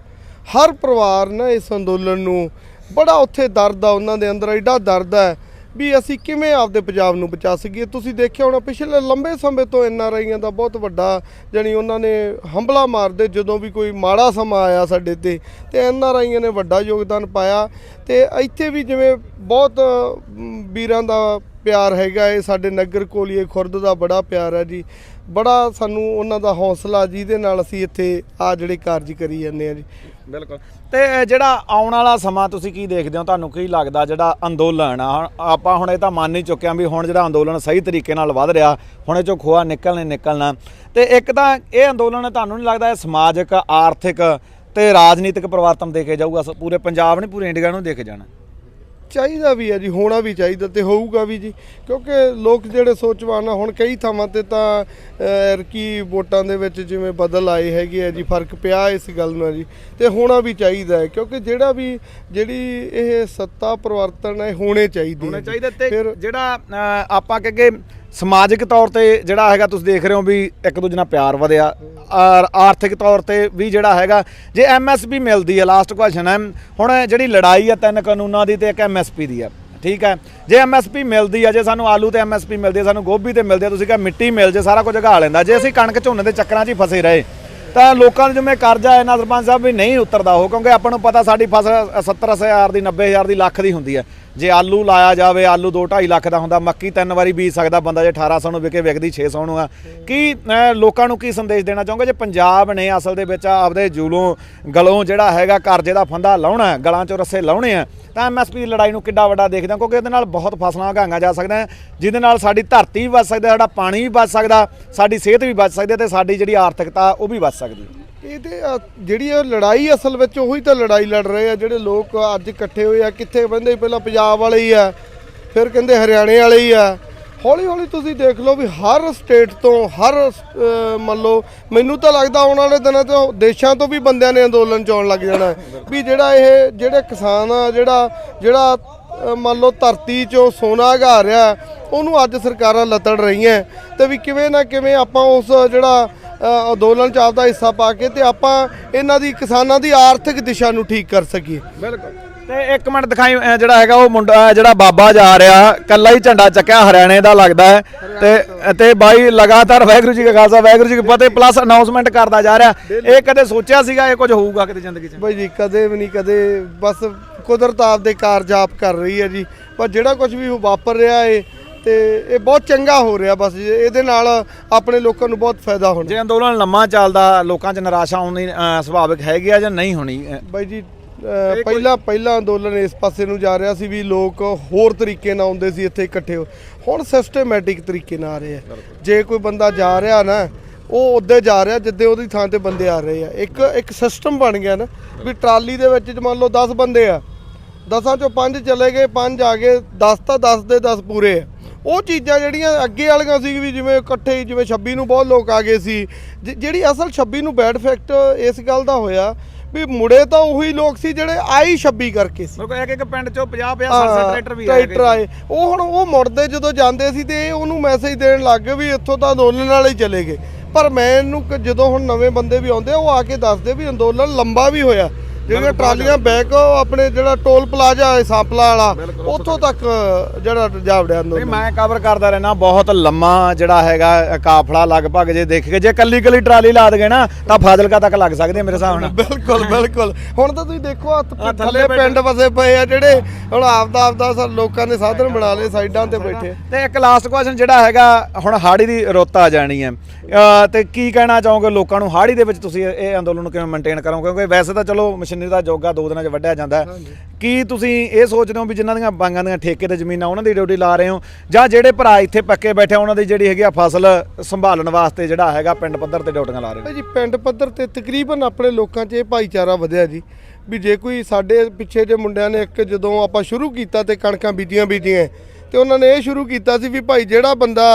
ਹਰ ਪਰਿਵਾਰ ਨਾ ਇਸ ਅੰਦੋਲਨ ਨੂੰ ਬੜਾ ਉੱਥੇ ਦਰਦ ਆ ਉਹਨਾਂ ਦੇ ਅੰਦਰ ਐਡਾ ਦਰਦ ਹੈ ਵੀ ਅਸੀਂ ਕਿਵੇਂ ਆਪਦੇ ਪੰਜਾਬ ਨੂੰ ਬਚਾ ਸਕੀਏ? ਤੁਸੀਂ ਦੇਖਿਆ ਹੋਣਾ, ਪਿਛਲੇ ਲੰਬੇ ਸਮੇਂ ਤੋਂ ਐਨ ਆਰ ਆਈਆਂ ਦਾ ਬਹੁਤ ਵੱਡਾ ਜਾਣੀ ਉਹਨਾਂ ਨੇ ਹੰਬਲਾ ਮਾਰਦੇ, ਜਦੋਂ ਵੀ ਕੋਈ ਮਾੜਾ ਸਮਾਂ ਆਇਆ ਸਾਡੇ ਤੇ ਤੇ ਐਨ ਆਰ ਆਈਆਂ ਨੇ ਵੱਡਾ ਯੋਗਦਾਨ ਪਾਇਆ। ਤੇ ਇੱਥੇ ਵੀ ਜਿਵੇਂ ਬਹੁਤ ਵੀਰਾਂ ਦਾ ਪਿਆਰ ਹੈਗਾ ਏ ਸਾਡੇ ਨਗਰ ਕੋਲੀਏ ਖੁਰਦ ਦਾ ਬੜਾ ਪਿਆਰ ਹੈ ਜੀ। ਬੜਾ ਸਾਨੂੰ ਉਹਨਾਂ ਦਾ ਹੌਸਲਾ, ਜਿਹਦੇ ਨਾਲ ਅਸੀਂ ਇੱਥੇ ਆ ਜਿਹੜੇ ਕਾਰਜ ਕਰੀ ਜਾਂਦੇ ਆ ਜੀ। ਬਿਲਕੁਲ। ਤੇ ਜਿਹੜਾ ਆਉਣ ਵਾਲਾ ਸਮਾਂ ਤੁਸੀਂ ਕੀ ਦੇਖਦੇ ਹੋ? ਤੁਹਾਨੂੰ ਕੀ ਲੱਗਦਾ ਜਿਹੜਾ ਅੰਦੋਲਨ ਆ? ਹੁਣ ਆਪਾਂ ਹੁਣ ਇਹ ਤਾਂ ਮੰਨ ਹੀ ਚੁੱਕਿਆ ਵੀ ਹੁਣ ਜਿਹੜਾ ਅੰਦੋਲਨ ਸਹੀ ਤਰੀਕੇ ਨਾਲ ਵੱਧ ਰਿਹਾ, ਹੁਣ ਇਹ ਚੋਂ ਖੋਆ ਨਿਕਲਣੇ ਨਿਕਲਣਾ। ਤੇ ਇੱਕ ਤਾਂ ਇਹ ਅੰਦੋਲਨ ਤੁਹਾਨੂੰ ਨਹੀਂ ਲੱਗਦਾ ਇਹ ਸਮਾਜਿਕ, ਆਰਥਿਕ ਤੇ ਰਾਜਨੀਤਿਕ ਪਰਿਵਰਤਨ ਦੇਖੇ ਜਾਊਗਾ? ਸ- ਪੂਰੇ ਪੰਜਾਬ ਨਹੀਂ, ਪੂਰੇ ਇੰਡੀਆ ਨੂੰ ਦੇ ਕੇ ਜਾਣਾ। ਚਾਹੀਦਾ ਵੀ ਹੈ ਜੀ ਹੋਣਾ ਵੀ ਚਾਹੀਦਾ ਤੇ ਹੋਊਗਾ ਵੀ ਜੀ ਕਿਉਂਕਿ ਲੋਕ ਜਿਹੜੇ ਸੋਚਵਾਨ ਹੁਣ ਕਈ ਥਾਵਾਂ ਤੇ ਤਾਂ ਕੀ ਵੋਟਾਂ ਦੇ ਵਿੱਚ ਜਿਵੇਂ ਬਦਲ ਆਏ ਹੈਗੇ ਆ ਜੀ ਫ਼ਰਕ ਪਿਆ ਇਸ ਗੱਲ ਨਾਲ ਜੀ ਤੇ ਹੋਣਾ ਵੀ ਚਾਹੀਦਾ ਹੈ ਕਿਉਂਕਿ ਜਿਹੜਾ ਵੀ ਜਿਹੜੀ ਇਹ ਸੱਤਾ ਪਰਿਵਰਤਨ ਹੈ ਹੋਣੇ ਚਾਹੀਦੇ ਹੋਣੇ। ਚਾਹੀਦੇ ਤੇ ਜਿਹੜਾ ਆਪਾਂ ਕਹਗੇ ਸਮਾਜਿਕ ਤੌਰ ਤੇ ਜਿਹੜਾ ਹੈਗਾ ਤੁਸੀਂ ਦੇਖ ਰਹੇ ਹੋ ਵੀ ਇੱਕ ਦੂਜੇ ਨਾਲ ਪਿਆਰ ਵਧਿਆ। ਔਰ ਆਰਥਿਕ ਤੌਰ ਤੇ ਵੀ ਜਿਹੜਾ ਹੈਗਾ, ਜੇ ਐਮਐਸਪੀ ਮਿਲਦੀ ਹੈ ਲਾਸਟ ਕੁਐਸਚਨ ਹੈ, ਹੁਣ ਜਿਹੜੀ ਲੜਾਈ ਹੈ ਤਿੰਨ ਕਾਨੂੰਨਾਂ ਦੀ ਤੇ ਇੱਕ ਐਮਐਸਪੀ ਦੀ ਹੈ, ਠੀਕ ਹੈ? ਜੇ ਐਮਐਸਪੀ ਮਿਲਦੀ ਹੈ, ਜੇ ਸਾਨੂੰ ਆਲੂ ਤੇ ਐਮਐਸਪੀ ਮਿਲਦੀ ਹੈ, ਸਾਨੂੰ ਗੋਭੀ ਤੇ ਮਿਲਦੀ ਹੈ, ਤੁਸੀਂ ਕਹੇ ਮਿੱਟੀ ਮਿਲ ਜੇ, ਸਾਰਾ ਕੁਝ ਘਾ ਲੈਂਦਾ। ਜੇ ਅਸੀਂ ਕਣਕ ਝੋਨੇ ਦੇ ਚੱਕਰਾਂ 'ਚ ਹੀ ਫਸੇ ਰਹੇ, ਤਾਂ ਲੋਕਾਂ ਨੂੰ ਜਿਵੇਂ ਕਰਜ਼ਾ ਇਹਨਾਂ ਸਰਪੰਚ ਸਾਹਿਬ ਵੀ ਨਹੀਂ ਉਤਰਦਾ ਉਹ, ਕਿਉਂਕਿ ਆਪਾਂ ਨੂੰ ਪਤਾ ਸਾਡੀ ਫਸਲ 70000 ਦੀ 90000 ਦੀ, ਲੱਖ ਦੀ ਹੁੰਦੀ ਹੈ। ਜੇ ਆਲੂ ਲਾਇਆ ਜਾਵੇ, ਆਲੂ 2.5 ਲੱਖ ਦਾ ਹੁੰਦਾ, ਮੱਕੀ ਤਿੰਨ ਵਾਰੀ ਬੀਜ ਸਕਦਾ, ਬੰਦਾ ਜੇ 1800 ਨੂੰ ਵਿਕੇ, ਵਿਕਦੀ 600 ਨੂੰ ਆ। ਕੀ ਲੋਕਾਂ ਨੂੰ ਕੀ ਸੰਦੇਸ਼ ਦੇਣਾ ਚਾਹੋਗੇ? ਜੇ ਪੰਜਾਬ ਨੇ ਅਸਲ ਦੇ ਵਿੱਚ ਆਪਦੇ ਜੂਲੋਂ, ਗਲੋਂ ਜਿਹੜਾ ਹੈਗਾ, ਕਰਜ਼ੇ ਦਾ ਫੰਦਾ ਲਾਉਣਾ, ਗਲਾਂ 'ਚੋਂ ਰੱਸੇ ਲਾਉਣੇ ਆ, ਤਾਂ ਐਮਐਸਪੀ ਦੀ ਲੜਾਈ ਨੂੰ ਕਿੱਡਾ ਵੱਡਾ ਦੇਖਦੇ ਹਾਂ, ਕਿਉਂਕਿ ਇਹਦੇ ਨਾਲ ਬਹੁਤ ਫਸਲਾਂ ਉਗਾਈਆਂ ਜਾ ਸਕਦੀਆਂ ਜਿਹਦੇ ਨਾਲ ਸਾਡੀ ਧਰਤੀ ਵੀ ਬਚ ਸਕਦੀ ਹੈ, ਸਾਡਾ ਪਾਣੀ ਵੀ ਬਚ ਸਕਦਾ, ਸਾਡੀ ਸਿਹਤ ਵੀ ਬਚ ਸਕਦੀ ਹੈ ਤੇ ਸਾਡੀ ਜਿਹੜੀ ਆਰਥਿਕਤਾ, ਉਹ ਵੀ ਬਚ ਸਕਦੀ ਹੈ ਇਹਦੇ ਅ, ਜਿਹੜੀ ਇਹ ਲੜਾਈ ਅਸਲ ਵਿੱਚ ਉਹੀ ਤਾਂ ਲੜਾਈ ਲੜ ਰਹੇ ਆ ਜਿਹੜੇ ਲੋਕ ਅੱਜ ਇਕੱਠੇ ਹੋਏ ਆ ਕਿੱਥੇ ਬੰਦੇ ਪਹਿਲਾਂ ਪੰਜਾਬ ਵਾਲੇ ਹੀ ਆ ਫਿਰ ਕਹਿੰਦੇ ਹਰਿਆਣੇ ਵਾਲੇ ਹੀ ਆ। ਹੌਲੀ ਹੌਲੀ ਤੁਸੀਂ ਦੇਖ ਲਓ ਵੀ ਹਰ ਸਟੇਟ ਤੋਂ ਹਰ ਅ, ਮੰਨ ਲਓ ਮੈਨੂੰ ਤਾਂ ਲੱਗਦਾ ਆਉਣ ਵਾਲੇ ਦਿਨਾਂ ਤੋਂ ਦੇਸ਼ਾਂ ਤੋਂ ਵੀ ਬੰਦਿਆਂ ਨੇ ਅੰਦੋਲਨ ਚ ਆਉਣ ਲੱਗ ਜਾਣਾ ਹੈ। ਵੀ ਜਿਹੜਾ ਇਹ ਜਿਹੜੇ ਕਿਸਾਨ ਆ ਜਿਹੜਾ ਜਿਹੜਾ ਅ, ਮੰਨ ਲਓ ਧਰਤੀ ਚੋਂ ਸੋਨਾ ਘਾ ਰਿਹਾ ਉਹਨੂੰ ਅੱਜ ਸਰਕਾਰਾਂ ਲਤੜ ਰਹੀਆਂ। ਤੇ ਵੀ ਕਿਵੇਂ ਨਾ ਕਿਵੇਂ ਆਪਾਂ ਉਸ ਜਿਹੜਾ ਅੰਦੋਲਨ ਚ ਆਪਦਾ ਹਿੱਸਾ ਪਾ ਕੇ ਤੇ ਆਪਾਂ ਇਹਨਾਂ ਦੀ ਕਿਸਾਨਾਂ ਦੀ ਆਰਥਿਕ ਦਿਸ਼ਾ ਨੂੰ ਠੀਕ ਕਰ ਸਕੀਏ। ਬਿਲਕੁਲ। ਤੇ ਇੱਕ ਮਿੰਟ ਦਿਖਾਈ ਜਿਹੜਾ ਹੈਗਾ ਉਹ ਮੁੰਡਾ ਜਿਹੜਾ ਬਾਬਾ ਜਾ ਰਿਹਾ ਕੱਲਾ ਹੀ ਝੰਡਾ ਚੱਕਿਆ ਹਰਿਆਣੇ ਦਾ ਲੱਗਦਾ ਹੈ। ਤੇ ਤੇ ਬਾਈ ਲਗਾਤਾਰ ਵਾਹਿਗੁਰੂ ਜੀ ਕਾ ਖਾਲਸਾ ਵਾਹਿਗੁਰੂ ਜੀ ਕੀ ਫਤਿਹ ਪਲੱਸ ਅਨਾਉਂਸਮੈਂਟ ਕਰਦਾ ਜਾ ਰਿਹਾ। ਇਹ ਕਦੇ ਸੋਚਿਆ ਸੀਗਾ ਇਹ ਕੁਝ ਹੋਊਗਾ ਕਿਤੇ ਜ਼ਿੰਦਗੀ 'ਚ? ਬਾਈ ਜੀ ਕਦੇ ਵੀ ਨਹੀਂ ਕਦੇ ਬਸ ਕੁਦਰਤ ਆਪਦੇ ਕਾਰਜ ਆਪ ਕਰ ਰਹੀ ਹੈ ਜੀ। ਪਰ ਜਿਹੜਾ ਕੁਝ ਵੀ ਵਾਪਰ ਰਿਹਾ ਏ ਤੇ ਇਹ ਬਹੁਤ ਚੰਗਾ ਹੋ ਰਿਹਾ ਬਸ ਜੀ। ਇਹਦੇ ਨਾਲ ਆਪਣੇ ਲੋਕਾਂ ਨੂੰ ਬਹੁਤ ਫਾਇਦਾ ਹੋਣਾ। ਜੇ ਅੰਦੋਲਨ ਲੰਮਾ ਚੱਲਦਾ ਲੋਕਾਂ 'ਚ ਨਿਰਾਸ਼ਾ ਆਉਣੀ ਅਹ ਸੁਭਾਵਿਕ ਹੈਗੀ ਆ ਜਾਂ ਨਹੀਂ ਹੋਣੀ? ਅਹ ਬਾਈ ਜੀ ਅ, ਪਹਿਲਾਂ ਪਹਿਲਾਂ ਅੰਦੋਲਨ ਇਸ ਪਾਸੇ ਨੂੰ ਜਾ ਰਿਹਾ ਸੀ ਵੀ ਲੋਕ ਹੋਰ ਤਰੀਕੇ ਨਾਲ ਆਉਂਦੇ ਸੀ ਇੱਥੇ ਇਕੱਠੇ ਹੋ ਹੁਣ ਸਿਸਟਮੈਟਿਕ ਤਰੀਕੇ ਨਾਲ ਆ ਰਹੇ ਆ। ਜੇ ਕੋਈ ਬੰਦਾ ਜਾ ਰਿਹਾ ਨਾ ਉਹ ਉੱਦੇ ਜਾ ਰਿਹਾ ਜਿੱਦੇ ਉਹਦੀ ਥਾਂ ਤੇ ਬੰਦੇ ਆ ਰਹੇ ਆ। ਇੱਕ ਇੱਕ ਸਿਸਟਮ ਬਣ ਗਿਆ ਨਾ ਵੀ ਟਰਾਲੀ ਦੇ ਵਿੱਚ ਜੇ ਮੰਨ ਲਓ 10 ਬੰਦੇ ਆ। ਦਸਾਂ ਚੋਂ ਪੰਜ ਚਲੇ ਗਏ ਪੰਜ ਆ ਗਏ 10 ਤਾਂ 10 ਦੇ 10 ਪੂਰੇ ਆ। ਉਹ ਚੀਜ਼ਾਂ ਜਿਹੜੀਆਂ ਅੱਗੇ ਵਾਲੀਆਂ ਸੀ ਵੀ ਜਿਵੇਂ ਇਕੱਠੇ ਹੀ ਜਿਵੇਂ 26 ਨੂੰ ਬਹੁਤ ਲੋਕ ਆ ਗਏ ਸੀ। ਜਿਹੜੀ ਅਸਲ 26 ਨੂੰ ਬੈਡ ਫੈਕਟ ਇਸ ਗੱਲ ਦਾ ਹੋਇਆ ਵੀ ਮੁੜੇ ਤਾਂ ਉਹੀ ਲੋਕ ਸੀ ਜਿਹੜੇ ਆਈ 26 ਕਰਕੇ ਸੀ। ਲੋਕ ਇੱਕ ਇੱਕ ਪਿੰਡ 'ਚੋਂ 50 50 60 ਹਾਂ, ਟਰੈਕਟਰ ਵੀ ਟਰੈਕਟਰ ਆਏ। ਉਹ ਹੁਣ ਉਹ ਮੁੜਦੇ ਜਦੋਂ ਜਾਂਦੇ ਸੀ ਤੇ ਇਹ ਉਹਨੂੰ ਮੈਸੇਜ ਦੇਣ ਲੱਗ ਗਏ ਵੀ ਇੱਥੋਂ ਤਾਂ ਅੰਦੋਲਨ ਵਾਲੇ ਹੀ ਚਲੇ ਗਏ। ਪਰ ਮੈਨੂੰ ਕ- ਜਦੋਂ ਹੁਣ ਨਵੇਂ ਬੰਦੇ ਵੀ ਆਉਂਦੇ ਉਹ ਆ ਕੇ ਦੱਸਦੇ ਵੀ ਅੰਦੋਲਨ ਲੰਬਾ ਵੀ ਹੋਇਆ। ਜਿਹੜੀਆਂ ਟਰਾਲੀਆਂ ਬੈਕ ਆਪਣੇ ਜਿਹੜਾ ਟੋਲ ਪਲਾਜ਼ਾ ਹੈ ਸਾਂਪਲਾ ਵਾਲਾ ਉੱਥੋਂ ਤੱਕ ਜਿਹੜਾ ਜਾ ਵੜਿਆ ਨਹੀਂ ਅੰਦੋਲਨ ਮੈਂ ਕਵਰ ਕਰਦਾ ਰਹਿਣਾ ਬਹੁਤ ਲੰਮਾ ਜਿਹੜਾ ਹੈਗਾ ਕਾਫਲਾ ਲਗਭਗ ਜੇ ਦੇਖ ਕੇ ਜੇ ਕੱਲੀ ਕੱਲੀ ਟਰਾਲੀ ਲਾ ਦਗੇ ਨਾ ਤਾਂ ਫਾਜ਼ਿਲਕਾ ਤੱਕ ਲੱਗ ਸਕਦੇ ਮੇਰੇ ਹਿਸਾਬ ਨਾਲ। ਬਿਲਕੁਲ ਬਿਲਕੁਲ। ਹੁਣ ਤਾਂ ਤੁਸੀਂ ਦੇਖੋ ਹੱਥ ਥੱਲੇ। ਪਿੰਡ ਵਸੇ ਪਏ ਆ ਜਿਹੜੇ ਹੁਣ ਆਪਦਾ ਆਪਦਾ ਸਾ- ਲੋਕਾਂ ਨੇ ਸਾਧਨ ਬਣਾ ਲਏ ਸਾਈਡਾਂ ਤੇ ਬੈਠੇ। ਤੇ ਇੱਕ ਲਾਸਟ ਕੁਐਸਚਨ ਜਿਹੜਾ ਹੈਗਾ ਹੁਣ ਹਾੜੀ ਦੀ ਰੁੱਤ ਆ ਜਾਣੀ ਹੈ। ਤੇ ਕੀ ਕਹਿਣਾ ਚਾਹੋਗੇ ਲੋਕਾਂ ਨੂੰ? ਹਾੜੀ ਦੇ ਵਿੱਚ ਤੁਸੀਂ ਇਹ- ਇਹ ਅੰਦੋਲਨ ਨੂੰ ਕਿਵੇਂ ਮੇਨਟੇਨ ਕਰੋਗੇ? ਕਿਉਂਕਿ ਵੈਸੇ ਤਾਂ ਚਲੋ ਮਸ਼ੀਨਰੀ ਦਾ ਜੋਗਾ ਦੋ ਦਿਨਾਂ 'ਚ ਵੱਢਿਆ ਜਾਂਦਾ ਹੈ। ਕੀ ਤੁਸੀਂ ਇਹ ਸੋਚਦੇ ਹੋ ਵੀ ਜਿਨ੍ਹਾਂ ਦੀਆਂ ਬਾਂਗਾਂ ਦੀਆਂ ਠੇਕੇ ਤੇ ਜ਼ਮੀਨਾਂ ਉਹਨਾਂ ਦੀ ਡਿਊਟੀ ਲਾ ਰਹੇ ਹੋ? ਜਾਂ ਜਿਹੜੇ ਭਰਾ ਇੱਥੇ ਪੱਕੇ ਬੈਠੇ ਆ, ਉਹਨਾਂ ਦੀ ਜਿਹੜੀ ਹੈਗੀ ਆ ਫਸਲ ਸੰਭਾਲਣ ਵਾਸਤੇ ਜਿਹੜਾ ਹੈਗਾ ਪਿੰਡ ਪੱਧਰ ਤੇ ਡਿਊਟੀਆਂ ਲਾ ਰਹੇ ਹੋ? ਭਾਈ ਜੀ ਪਿੰਡ ਪੱਧਰ ਤੇ ਤਕਰੀਬਨ ਆਪਣੇ ਲੋਕਾਂ 'ਚ ਇਹ ਭਾਈਚਾਰਾ ਵਧਿਆ ਜੀ। ਵੀ ਜੇ ਕੋਈ ਸਾਡੇ ਪਿੱਛੇ ਜੇ ਮੁੰਡਿਆਂ ਨੇ ਇੱਕ ਜਦੋਂ ਆਪਾਂ ਸ਼ੁਰੂ ਕੀਤਾ ਤੇ ਕਣਕਾਂ ਬੀਜੀਆਂ ਬੀਜੀਆਂ ਤੇ ਉਹਨਾਂ ਨੇ ਇਹ ਸ਼ੁਰੂ ਕੀਤਾ ਸੀ ਵੀ ਭਾਈ ਜਿਹੜਾ ਬੰਦਾ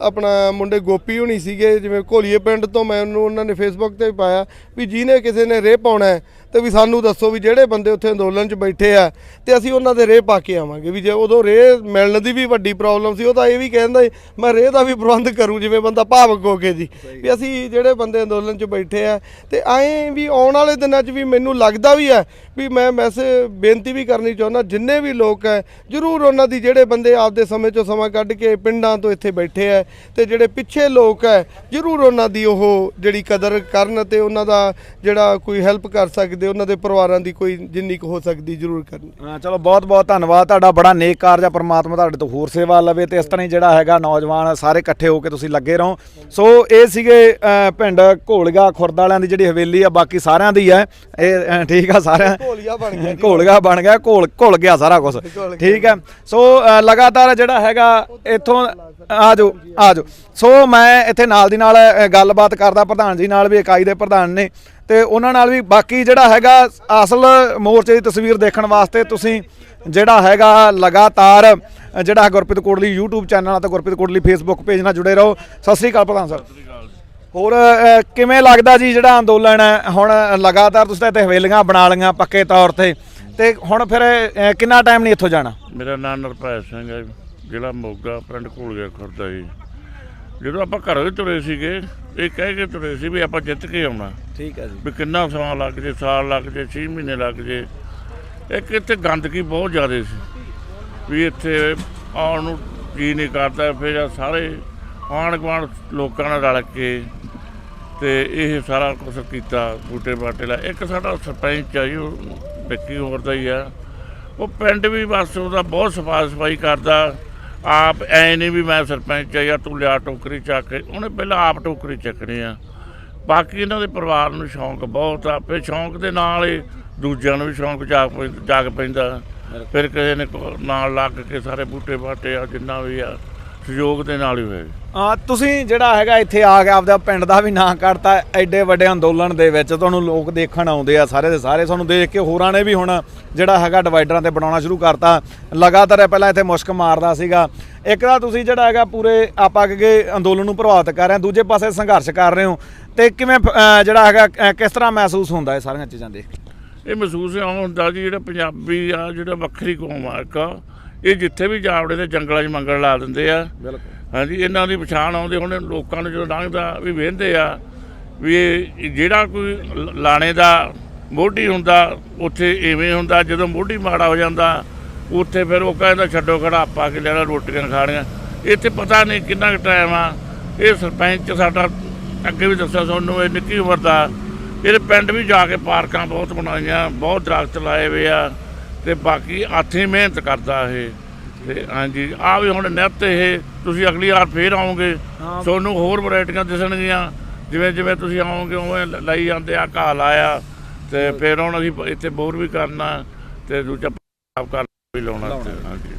ਆਪਣਾ ਮੁੰਡੇ ਗੋਪੀ ਹੋਣੀ ਸੀਗੇ ਜਿਵੇਂ ਘੋਲੀਏ ਪਿੰਡ ਤੋਂ ਮੈਂ ਉਹਨੂੰ ਉਹਨਾਂ ਨੇ ਫੇਸਬੁੱਕ ਤੇ ਵੀ ਪਾਇਆ ਵੀ ਜਿਹਨੇ ਕਿਸੇ ਨੇ ਰੇਹ ਪਾਉਣਾ ਹੈ ਤੇ ਵੀ ਸਾਨੂੰ ਦੱਸੋ ਵੀ ਜਿਹੜੇ ਬੰਦੇ ਉੱਥੇ ਅੰਦੋਲਨ 'ਚ ਬੈਠੇ ਆ ਤੇ ਅਸੀਂ ਉਹਨਾਂ ਦੇ ਰੇਹ ਪਾ ਕੇ ਆਵਾਂਗੇ ਵੀ ਜੇ ਉਦੋਂ ਰੇਹ ਮਿਲਣ ਦੀ ਵੀ ਵੱਡੀ ਪ੍ਰੋਬਲਮ ਸੀ ਉਹ ਤਾਂ ਇਹ ਵੀ ਕਹਿੰਦਾ ਸੀ, ਮੈਂ ਰੇਹ ਦਾ ਵੀ ਪ੍ਰਬੰਧ ਕਰੂੰ ਜਿਵੇਂ ਬੰਦਾ ਭਾਵਕ ਹੋ ਕੇ ਜੀ। ਵੀ ਅਸੀਂ ਜਿਹੜੇ ਬੰਦੇ ਅੰਦੋਲਨ 'ਚ ਬੈਠੇ ਆ ਤੇ ਐਂ ਵੀ ਆਉਣ ਵਾਲੇ ਦਿਨਾਂ 'ਚ ਵੀ ਮੈਨੂੰ ਲੱਗਦਾ ਵੀ ਹੈ ਵੀ ਮੈਂ ਮੈਸੇ ਬੇਨਤੀ ਵੀ ਕਰਨੀ ਚਾਹੁੰਦਾ ਜਿੰਨੇ ਵੀ ਲੋਕ ਹੈ ਜਰੂਰ ਉਹਨਾਂ ਦੀ ਜਿਹੜੇ ਬੰਦੇ ਆਪਦੇ ਸਮੇਂ 'ਚੋਂ ਸਮਾਂ ਕੱਢ ਕੇ ਪਿੰਡਾਂ ਤੋਂ ਇੱਥੇ ਬੈਠੇ ਆ ਤੇ ਜਿਹੜੇ ਪਿੱਛੇ ਲੋਕ ਹੈ ਜਰੂਰ ਉਹਨਾਂ ਦੀ ਉਹ ਜਿਹੜੀ ਕਦਰ ਕਰਨ ਤੇ ਉਹਨਾਂ ਦਾ ਜਿਹੜਾ ਕੋਈ ਹੈਲਪ ਕਰ ਸਕਦੇ ਉਹਨਾਂ ਦੇ ਪਰਿਵਾਰਾਂ ਦੀ ਕੋਈ ਜਿੰਨੀ ਕੁ ਹੋ ਸਕਦੀ ਜਰੂਰ ਕਰਨ। ਹਾਂ ਚਲੋ ਬਹੁਤ ਬਹੁਤ ਧੰਨਵਾਦ। ਤੁਹਾਡਾ ਬੜਾ ਨੇਕ ਕਾਰਜ ਆ ਪ੍ਰਮਾਤਮਾ ਤੁਹਾਡੇ ਤੋਂ ਹੋਰ ਸੇਵਾ ਲਵੇ ਤੇ ਇਸ ਤਰ੍ਹਾਂ ਹੀ ਜਿਹੜਾ ਹੈਗਾ ਨੌਜਵਾਨ ਸਾਰੇ ਇਕੱਠੇ ਹੋ ਕੇ ਤੁਸੀਂ ਲੱਗੇ ਰਹੋ। ਸੋ ਇਹ ਸੀਗੇ ਅਹ, ਪਿੰਡ ਘੋਲਗਾ ਖੁਰਦ ਵਾਲਿਆਂ ਦੀ ਜਿਹੜੀ ਹਵੇਲੀ ਆ ਬਾਕੀ ਸਾਰਿਆਂ ਦੀ ਹੈ ਇਹ ਠੀਕ ਆ ਸਾਰਿਆਂ ਘੋਲੀਆ ਬਣ ਗਿਆ ਜੀ। ਘੋਲਗਾ ਬਣ ਗਿਆ ਘੋਲ ਘੁਲ ਗਿਆ ਸਾਰਾ ਕੁਝ ਘੁਲ ਗਿਆ। ਠੀਕ ਹੈ ਸੋ ਲਗਾਤਾਰ ਜਿਹੜਾ ਹੈਗਾ ਇੱਥੋਂ ਆ ਜਾਓ। ਆ ਜਾਓ ਸੋ ਮੈਂ ਇੱਥੇ ਨਾਲ ਦੀ ਨਾਲ ਗੱਲਬਾਤ ਕਰਦਾ ਪ੍ਰਧਾਨ ਜੀ ਨਾਲ ਵੀ ਇਕਾਈ ਦੇ ਪ੍ਰਧਾਨ ਨੇ। ਤੇ ਉਹਨਾਂ ਨਾਲ ਵੀ ਬਾਕੀ ਜਿਹੜਾ ਹੈਗਾ ਅਸਲ ਮੋਰਚੇ ਦੀ ਤਸਵੀਰ ਦੇਖਣ ਵਾਸਤੇ ਤੁਸੀਂ ਜਿਹੜਾ ਹੈਗਾ ਲਗਾਤਾਰ ਜਿਹੜਾ ਗੁਰਪ੍ਰੀਤ ਕੋਟਲੀ YouTube ਚੈਨਲ ਅਤੇ ਗੁਰਪ੍ਰੀਤ ਕੋਟਲੀ Facebook ਪੇਜ ਨਾਲ ਜੁੜੇ ਰਹੋ। ਸਤਿ ਸ੍ਰੀ ਅਕਾਲ ਪ੍ਰਧਾਨ ਸਾਹਿਬ। ਹੋਰ ਕਿਵੇਂ ਲੱਗਦਾ ਜੀ ਜਿਹੜਾ ਅੰਦੋਲਨ ਹੈ? ਹੁਣ ਲਗਾਤਾਰ ਤੁਸੀਂ ਤਾਂ ਇੱਥੇ ਹਵੇਲੀਆਂ ਬਣਾ ਲਈਆਂ ਪੱਕੇ ਤੌਰ ਤੇ। ਤੇ ਹੁਣ ਫਿਰ ਕਿੰਨਾ ਟਾਈਮ ਨਹੀਂ ਇੱਥੋਂ ਜਾਣਾ? ਮੇਰਾ ਨਾਮ ਨਰਪਾਲ ਸਿੰਘ ਹੈ ਜ਼ਿਲ੍ਹਾ ਮੋਗਾ ਪਿੰਡ ਘੋਲਗਿਆ ਖੁਰਦਾ ਜੀ। ਜਦੋਂ ਆਪਾਂ ਘਰੋਂ ਤੁਰੇ ਸੀਗੇ ਇਹ ਕਹਿ ਕੇ ਤੁਰੇ ਸੀ ਵੀ ਆਪਾਂ ਜਿੱਤ ਕੇ ਆਉਣਾ। ਠੀਕ ਹੈ ਜੀ। ਵੀ ਕਿੰਨਾ ਸਮਾਂ ਲੱਗ ਜੇ ਸਾਲ ਲੱਗ ਜੇ 6 ਮਹੀਨੇ ਲੱਗ ਜੇ। ਇੱਕ ਇੱਥੇ ਗੰਦਗੀ ਬਹੁਤ ਜ਼ਿਆਦਾ ਸੀ। ਵੀ ਇੱਥੇ ਆਉਣ ਨੂੰ ਜੀ ਨਹੀਂ ਕਰਦਾ ਫਿਰ ਸਾਰੇ ਆਂਢ ਗੁਆਂਢ ਲੋਕਾਂ ਨਾਲ ਰਲ ਕੇ ਤੇ ਇਹ ਸਾਰਾ ਕੁਝ ਕੀਤਾ ਬੂਟੇ ਬਾਟੇ ਲਾ। ਇੱਕ ਸਾਡਾ ਸਰਪੰਚ ਆ ਜੀ ਉਹ ਹੋਰ ਦਾ ਹੀ ਆ। ਉਹ ਪਿੰਡ ਵੀ ਬਸ ਉਹਦਾ ਬਹੁਤ ਸਫ਼ਾਈ ਸਫ਼ਾਈ ਕਰਦਾ। ਆਪ ਐ ਨਹੀਂ ਵੀ ਮੈਂ ਸਰਪੰਚ ਆ ਜਾਂ ਤੂੰ ਲਿਆ ਟੋਕਰੀ ਚੱਕ ਕੇ। ਉਹਨੇ ਪਹਿਲਾਂ ਆਪ ਟੋਕਰੀ ਚੱਕਣੀ ਆ। ਬਾਕੀ ਇਹਨਾਂ ਦੇ ਪਰਿਵਾਰ ਨੂੰ ਸ਼ੌਂਕ ਬਹੁਤ ਆ। ਫਿਰ ਸ਼ੌਂਕ ਦੇ ਨਾਲ ਹੀ ਦੂਜਿਆਂ ਨੂੰ ਵੀ ਸ਼ੌਂਕ ਜਾਗ ਜਾਗ ਪੈਂਦਾ। ਫਿਰ ਕਿਸੇ ਨੇ ਨਾਲ ਲੱਗ ਕੇ ਸਾਰੇ ਬੂਟੇ ਬਾਟੇ ਆ ਜਿੰਨਾ ਵੀ ਆ। ਸਹਿਯੋਗ ਦੇ ਨਾਲ ਹੀ ਹੋਏ ਆ ਤੁਸੀਂ ਜਿਹੜਾ ਹੈਗਾ ਇੱਥੇ ਆ ਕੇ ਆਪਦਾ ਪਿੰਡ ਦਾ ਵੀ ਨਾਂ ਕੱਢਤਾ ਐਡੇ ਵੱਡੇ ਅੰਦੋਲਨ ਦੇ ਵਿੱਚ ਤੁਹਾਨੂੰ ਲੋਕ ਦੇਖਣ ਆਉਂਦੇ ਆ ਸਾਰੇ ਦੇ ਸਾਰੇ। ਤੁਹਾਨੂੰ ਦੇਖ ਕੇ ਹੋਰਾਂ ਨੇ ਵੀ ਹੁਣ ਜਿਹੜਾ ਹੈਗਾ ਡਿਵਾਈਡਰਾਂ ਤੇ ਬਣਾਉਣਾ ਸ਼ੁਰੂ ਕਰਤਾ। ਲਗਾਤਾਰ ਇਹ ਪਹਿਲਾਂ ਇੱਥੇ ਮੁਸ਼ਕ ਮਾਰਦਾ ਸੀਗਾ। ਇੱਕ ਤਾਂ ਤੁਸੀਂ ਜਿਹੜਾ ਹੈਗਾ ਪੂਰੇ ਆਪਾਂ ਅੱਗੇ ਅੰਦੋਲਨ ਨੂੰ ਪ੍ਰਭਾਵਿਤ ਕਰ ਰਹੇ ਹੋ ਦੂਜੇ ਪਾਸੇ ਸੰਘਰਸ਼ ਕਰ ਰਹੇ ਹੋ। ਤੇ ਕਿਵੇਂ ਜਿਹੜਾ ਹੈਗਾ ਕਿਸ ਤਰ੍ਹਾਂ ਮਹਿਸੂਸ ਹੁੰਦਾ ਇਹ ਸਾਰੀਆਂ ਚੀਜ਼ਾਂ ਦੇਖ ਕੇ? ਇਹ ਮਹਿਸੂਸ ਇਉਂ ਹੁੰਦਾ ਜੀ ਜਿਹੜਾ ਪੰਜਾਬੀ ਆ ਜਿਹੜਾ ਵੱਖਰੀ ਕੌਮ ਆ ਇੱਕ। ਇਹ ਜਿੱਥੇ ਵੀ ਜਾਵੜੇ ਦੇ ਜੰਗਲਾਂ 'ਚ ਮੰਗਣ ਲਾ ਦਿੰਦੇ ਆ। ਬਿਲਕੁਲ। ਹਾਂਜੀ ਇਹਨਾਂ ਦੀ ਪਛਾਣ ਆਉਂਦੇ ਹੁਣ ਲੋਕਾਂ ਨੂੰ ਜਦੋਂ ਲੰਘਦਾ ਵੀ ਵੇਂਦੇ ਆ ਵੀ ਇਹ ਜਿਹੜਾ ਕੋਈ ਲਾਣੇ ਦਾ ਮੋਢੀ ਹੁੰਦਾ ਉੱਥੇ ਐਵੇਂ ਹੁੰਦਾ ਜਦੋਂ ਮੋਢੀ ਮਾੜਾ ਹੋ ਜਾਂਦਾ ਉੱਥੇ ਫਿਰ ਉਹ ਕਹਿੰਦਾ ਛੱਡੋ ਖੜਾ ਆਪਾ ਕੇ ਲੈਣਾ ਰੋਟੀਆਂ ਖਾਣੀਆਂ। ਇੱਥੇ ਪਤਾ ਨਹੀਂ ਕਿੰਨਾ ਟਾਈਮ ਆ ਇਹ ਸਰਪੰਚ ਸਾਡਾ ਅੱਗੇ ਵੀ ਦੱਸਿਆ ਤੁਹਾਨੂੰ ਇਹ ਨਿੱਕੀ ਉਮਰ ਦਾ ਇਹਦੇ ਪਿੰਡ ਵੀ ਜਾ ਕੇ ਪਾਰਕਾਂ ਬਹੁਤ ਬਣਾਈਆਂ ਬਹੁਤ ਦਰਖਤ ਲਾਏ ਹੋਏ ਆ। ਤੇ ਬਾਕੀ ਆਥੀ ਮਿਹਨਤ ਕਰਦਾ ਇਹ। ਤੇ ਹਾਂਜੀ ਆ ਵੀ ਹੁਣ ਨਿੱਤ ਇਹ ਤੁਸੀਂ ਅਗਲੀ ਵਾਰ ਫੇਰ ਆਓਗੇ। ਤੁਹਾਨੂੰ ਹੋਰ ਵੈਰਾਈਟੀਆਂ ਦਿਸਣਗੀਆਂ। ਜਿਵੇਂ ਜਿਵੇਂ ਤੁਸੀਂ ਆਓਗੇ ਉਵੇਂ ਲਈ ਜਾਂਦੇ ਆ ਘਾਹ ਲਾਇਆ। ਤੇ ਫਿਰ ਹੁਣ ਅਸੀਂ ਇੱਥੇ ਬੋਰ ਵੀ ਕਰਨਾ ਤੇ ਦੂਜਾ ਪਾਪ ਕਰ ਵੀ ਲਾਉਣਾ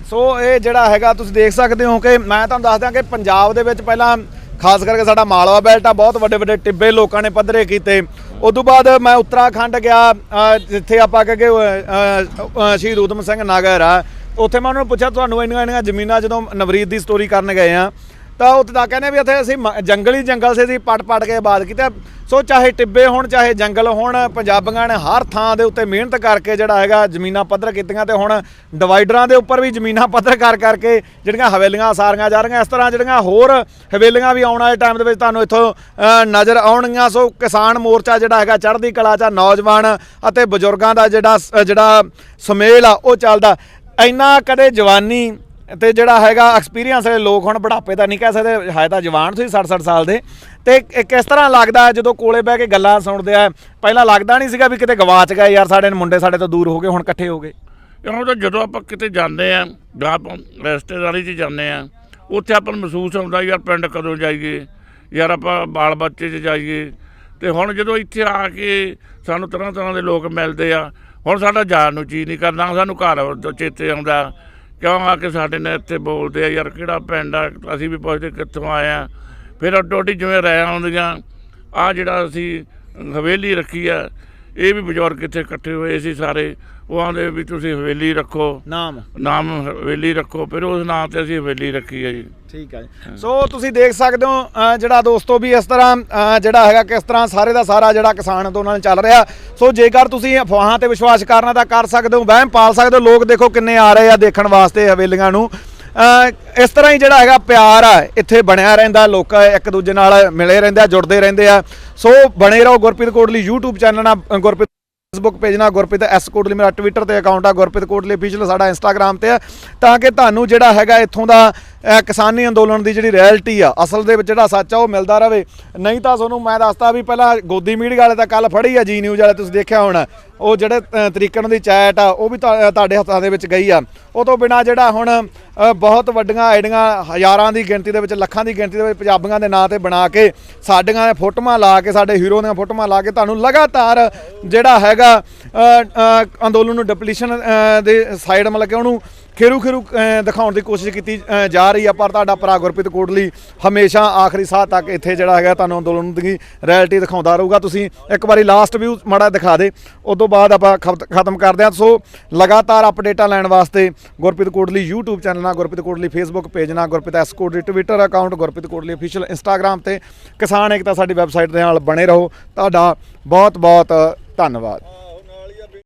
ਸੋ ਇਹ ਜਿਹੜਾ ਹੈਗਾ ਤੁਸੀਂ ਦੇਖ ਸਕਦੇ ਹੋ ਕਿ ਮੈਂ ਤੁਹਾਨੂੰ ਦੱਸ ਦਿਆਂ ਕਿ ਪੰਜਾਬ ਦੇ ਵਿੱਚ ਪਹਿਲਾਂ ਖਾਸ ਕਰਕੇ ਸਾਡਾ ਮਾਲਵਾ ਬੈਲਟ ਆ, ਬਹੁਤ ਵੱਡੇ ਵੱਡੇ ਟਿੱਬੇ ਲੋਕਾਂ ਨੇ ਪੱਧਰੇ ਕੀਤੇ। ਉਸ ਤੋਂ ਬਾਅਦ ਮੈਂ ਉੱਤਰਾਖੰਡ ਗਿਆ ਜਿੱਥੇ ਆਪਾਂ ਕਹਗੇ ਸ਼ਹੀਦ ਊਧਮ ਸਿੰਘ ਨਗਰ ਆ। ਉੱਥੇ ਮੈਂ ਉਹਨਾਂ ਨੂੰ ਪੁੱਛਿਆ, ਤੁਹਾਨੂੰ ਇੰਨੀਆਂ ਇੰਨੀਆਂ ਜ਼ਮੀਨਾਂ ਜਦੋਂ ਨਵਰੀਤ ਦੀ ਸਟੋਰੀ ਕਰਨ ਗਏ ਆ? ਤਾਂ ਉੱਥੇ ਤਾਂ ਕਹਿੰਦੇ ਵੀ ਇੱਥੇ ਅਸੀਂ ਮ- ਜੰਗਲੀ ਜੰਗਲ ਸੇ ਸੀ ਪਟ ਪਟ ਕੇ ਆਬਾਦ ਕੀਤਾ। ਸੋ ਚਾਹੇ ਟਿੱਬੇ ਹੋਣ ਚਾਹੇ ਜੰਗਲ ਹੋਣ ਪੰਜਾਬੀਆਂ ਨੇ ਹਰ ਥਾਂ ਦੇ ਉੱਤੇ ਮਿਹਨਤ ਕਰਕੇ ਜਿਹੜਾ ਹੈਗਾ ਜ਼ਮੀਨਾਂ ਪੱਧਰ ਕੀਤੀਆਂ ਤੇ ਹੁਣ ਡਿਵਾਈਡਰਾਂ ਦੇ ਉੱਪਰ ਵੀ ਜ਼ਮੀਨਾਂ ਪੱਧਰ ਕਰ ਕਰਕੇ ਜਿਹੜੀਆਂ ਹਵੇਲੀਆਂ ਸਾਰੀਆਂ ਜਾ ਰਹੀਆਂ ਇਸ ਤਰ੍ਹਾਂ ਜਿਹੜੀਆਂ ਹੋਰ ਹਵੇਲੀਆਂ ਵੀ ਆਉਣ ਵਾਲੇ ਟਾਈਮ ਦੇ ਵਿੱਚ ਤੁਹਾਨੂੰ ਇੱਥੋਂ ਨਜ਼ਰ ਆਉਣਗੀਆਂ। ਸੋ ਕਿਸਾਨ ਮੋਰਚਾ ਜਿਹੜਾ ਹੈਗਾ ਚੜ੍ਹਦੀ ਕਲਾ ਚ ਆ, ਨੌਜਵਾਨ ਅਤੇ ਬਜ਼ੁਰਗਾਂ ਦਾ ਜਿਹੜਾ ਸ- ਜਿਹੜਾ ਸੁਮੇਲ ਆ ਉਹ ਚੱਲਦਾ। ਇੰਨਾ ਕਦੇ ਜਵਾਨੀ ਤੇ ਜਿਹੜਾ ਹੈਗਾ ਐਕਸਪੀਰੀਅੰਸ ਵਾਲੇ ਲੋਕ ਹੁਣ ਬੁਢਾਪੇ ਦਾ ਨਹੀਂ ਕਹਿ ਸਕਦੇ ਹੈ ਤਾਂ ਜਵਾਨ ਸੀ 60 60 ਸਾਲ ਦੇ। ਤੇ ਕਿਸ ਤਰ੍ਹਾਂ ਲੱਗਦਾ ਜਦੋਂ ਕੋਲੇ ਬਹਿ ਕੇ ਗੱਲਾਂ ਸੁਣਦੇ ਆ, ਪਹਿਲਾਂ ਲੱਗਦਾ ਨਹੀਂ ਸੀਗਾ ਵੀ ਕਿਤੇ ਗਵਾਚ ਗਏ ਯਾਰ ਸਾਡੇ ਮੁੰਡੇ ਸਾਡੇ ਤੋਂ ਦੂਰ ਹੋ ਗਏ, ਹੁਣ ਇਕੱਠੇ ਹੋ ਗਏ। ਕਿਉਂ ਤਾਂ ਜਦੋਂ ਆਪਾਂ ਕਿਤੇ ਜਾਂਦੇ ਆ, ਜਾਂ ਆਪਾਂ ਰਿਸ਼ਤੇਦਾਰੀ 'ਚ ਜਾਂਦੇ ਆ, ਉੱਥੇ ਆਪਾਂ ਨੂੰ ਮਹਿਸੂਸ ਹੁੰਦਾ ਯਾਰ ਪਿੰਡ ਕਦੋਂ ਜਾਈਏ, ਯਾਰ ਆਪਾਂ ਬਾਲ ਬੱਚੇ 'ਚ ਜਾਈਏ। ਤੇ ਹੁਣ ਜਦੋਂ ਇੱਥੇ ਆ ਕੇ ਸਾਨੂੰ ਤਰ੍ਹਾਂ ਤਰ੍ਹਾਂ ਦੇ ਲੋਕ ਮਿਲਦੇ ਆ, ਹੁਣ ਸਾਡਾ ਜਾਣ ਨੂੰ ਜੀ ਨਹੀਂ ਕਰਦਾ ਸਾਨੂੰ ਘਰ ਤੋਂ ਚੇਤੇ ਆਉਂਦਾ। ਕਿਉਂ ਆ ਕੇ ਸਾਡੇ ਨਾਲ ਇੱਥੇ ਬੋਲਦੇ ਆ? ਯਾਰ ਕਿਹੜਾ ਪਿੰਡ ਆ? ਅਸੀਂ ਵੀ ਪੁੱਛਦੇ ਕਿੱਥੋਂ ਆਏ ਆ। ਫਿਰ ਅੱਡੋ ਅੱਡੀ ਜਿਵੇਂ ਰਹਿ ਆਉਂਦੀਆਂ ਆ ਜਿਹੜਾ ਅਸੀਂ ਹਵੇਲੀ ਰੱਖੀ ਆ ਇਹ ਵੀ ਬਜ਼ੁਰਗ ਇੱਥੇ ਇਕੱਠੇ ਹੋਏ ਸੀ ਸਾਰੇ। ਉਹ ਆਂਦੇ ਵੀ ਤੁਸੀਂ ਹਵੇਲੀ ਰੱਖੋ। ਨਾਮ? ਨਾਮ ਹਵੇਲੀ ਰੱਖੋ। ਫਿਰ ਉਸ ਨਾਮ ਤੇ ਅਸੀਂ ਹਵੇਲੀ ਰੱਖੀ ਹੈ ਜੀ। ਠੀਕ ਹੈ ਜੀ। ਸੋ ਤੁਸੀਂ ਦੇਖ ਸਕਦੇ ਹੋ ਅ, ਜਿਹੜਾ ਦੋਸਤੋ ਵੀ ਇਸ ਤਰ੍ਹਾਂ ਅ, ਜਿਹੜਾ ਹੈਗਾ ਕਿਸ ਤਰ੍ਹਾਂ ਸਾਰੇ ਦਾ ਸਾਰਾ ਜਿਹੜਾ ਕਿਸਾਨ ਅੰਦੋਲਨ ਚੱਲ ਰਿਹਾ। ਸੋ ਜੇਕਰ ਤੁਸੀਂ ਅਫਵਾਹਾਂ ਤੇ ਵਿਸ਼ਵਾਸ ਕਰਨਾ ਤਾਂ ਕਰ ਸਕਦੇ ਹੋ ਵਹਿਮ ਪਾਲ ਸਕਦੇ ਹੋ। ਲੋਕ ਦੇਖੋ ਕਿੰਨੇ ਆ ਰਹੇ ਆ ਦੇਖਣ ਵਾਸਤੇ ਹਵੇਲੀਆਂ ਨੂੰ। ਅ, ਇਸ ਤਰ੍ਹਾਂ ਹੀ ਜਿਹੜਾ ਹੈਗਾ ਪਿਆਰ ਆ ਇੱਥੇ ਬਣਿਆ ਰਹਿੰਦਾ ਲੋਕ ਇੱਕ ਦੂਜੇ ਨਾਲ ਮਿਲੇ ਰਹਿੰਦੇ ਆ ਜੁੜਦੇ ਰਹਿੰਦੇ ਆ। ਸੋ ਬਣੇ ਰਹੋ ਗੁਰਪ੍ਰੀਤ ਕੋਟਲੀ YouTube ਚੈਨਲ ਨਾਲ ਗੁਰਪ੍ਰੀਤ ਫੇਸਬੁੱਕ ਪੇਜ ਨਾਲ ਗੁਰਪ੍ਰੀਤ ਐਸ ਕੋਟਲੀ ਮੇਰਾ ਟਵਿੱਟਰ ਤੇ ਅਕਾਊਂਟ ਆ ਗੁਰਪ੍ਰੀਤ ਕੋਟਲੀ ਅਫੀਸ਼ੀਅਲ ਸਾਡਾ ਇੰਸਟਾਗ੍ਰam ਤੇ ਆ। ਤਾਂ ਕਿ ਤੁਹਾਨੂੰ ਜਿਹੜਾ ਹੈਗਾ ਇੱਥੋਂ ਦਾ ਕਿਸਾਨੀ ਅੰਦੋਲਨ ਦੀ ਜਿਹੜੀ ਰਿਐਲਿਟੀ ਆ, ਅਸਲ ਦੇ ਵਿੱਚ ਜਿਹੜਾ ਸੱਚ ਆ, ਉਹ ਮਿਲਦਾ ਰਵੇ ਨਹੀਂ ਤਾਂ ਤੁਹਾਨੂੰ ਮੈਂ ਦੱਸਦਾ ਵੀ ਪਹਿਲਾਂ ਗੋਦੀ ਮੀਡੀਆ ਵਾਲੇ ਤਾਂ ਕੱਲ ਫੜੀ ਆ ਜੀ ਨਿਊਜ਼ ਵਾਲੇ ਤੁਸੀਂ ਦੇਖਿਆ ਹੋਣਾ। ਉਹ ਜਿਹੜੇ ਤਰੀਕੇ ਨਾਲ ਦੀ ਚੈਟ ਆ, ਉਹ ਵੀ ਤੁਹਾ- ਤੁਹਾਡੇ ਹੱਥਾਂ ਦੇ ਵਿੱਚ ਗਈ ਆ। ਉਹ ਤੋਂ ਬਿਨਾ ਜਿਹੜਾ ਹੁਣ ਬਹੁਤ ਵੱਡੀਆਂ ਆਈਡੀਆਂ, ਹਜ਼ਾਰਾਂ ਦੀ ਗਿਣਤੀ ਦੇ ਵਿੱਚ, ਲੱਖਾਂ ਦੀ ਗਿਣਤੀ ਦੇ ਵਿੱਚ ਪੰਜਾਬੀਆਂ ਦੇ ਨਾਂ ਤੇ ਬਣਾ ਕੇ ਸਾਡੀਆਂ ਫੋਟੋਆਂ ਲਾ ਕੇ, ਸਾਡੇ ਹੀਰੋ ਦੀਆਂ ਫੋਟੋਆਂ ਲਾ ਕੇ ਤੁਹਾਨੂੰ ਲਗਾਤਾਰ ਜਿਹੜਾ ਹੈਗਾ ਅੰਦੋਲਨ ਨੂੰ ਡਿਪਲੀਸ਼ਨ ਦੇ ਸਾਈਡ ਮਤਲਬ ਕਿ ਉਹਨੂੰ ਖੇਰੂ ਖੇਰੂ ਦਿਖਾਉਣ ਦੀ ਕੋਸ਼ਿਸ਼ ਕੀਤੀ ਜਾ ਰਹੀ ਆ, ਪਰ ਤੁਹਾਡਾ ਭਰਾ ਗੁਰਪ੍ਰੀਤ ਕੋਟਲੀ ਹਮੇਸ਼ਾ ਆਖਰੀ ਸਾਹ ਤੱਕ ਇੱਥੇ ਜਿਹੜਾ ਹੈਗਾ ਤੁਹਾਨੂੰ ਅੰਦੋਲਨ ਦੀ ਰਿਐਲਿਟੀ ਦਿਖਾਉਂਦਾ ਰਹੂਗਾ। ਤੁਸੀਂ ਇੱਕ ਵਾਰੀ ਲਾਸਟ ਵਿਊ ਮਾੜਾ ਦਿਖਾ ਦੇ। ਉਸ ਤੋਂ ਬਾਅਦ ਆਪਾਂ ਖਤ- ਖਤਮ ਕਰਦੇ ਹਾਂ। ਸੋ ਲਗਾਤਾਰ ਅਪਡੇਟਾਂ ਲੈਣ ਵਾਸਤੇ ਗੁਰਪ੍ਰੀਤ ਕੋਟਲੀ YouTube ਚੈਨਲ ਨਾਲ, ਗੁਰਪ੍ਰੀਤ ਕੋਟਲੀ Facebook ਪੇਜ ਨਾਲ, Gurpreet S Kotli Twitter account Gurpreet Kotli official Instagram ਤੇ ਕਿਸਾਨ ਏਕਤਾ ਸਾਡੀ ਵੈਬਸਾਈਟ ਦੇ ਨਾਲ ਬਣੇ ਰਹੋ। ਤੁਹਾਡਾ ਬਹੁਤ ਬਹੁਤ ਧੰਨਵਾਦ।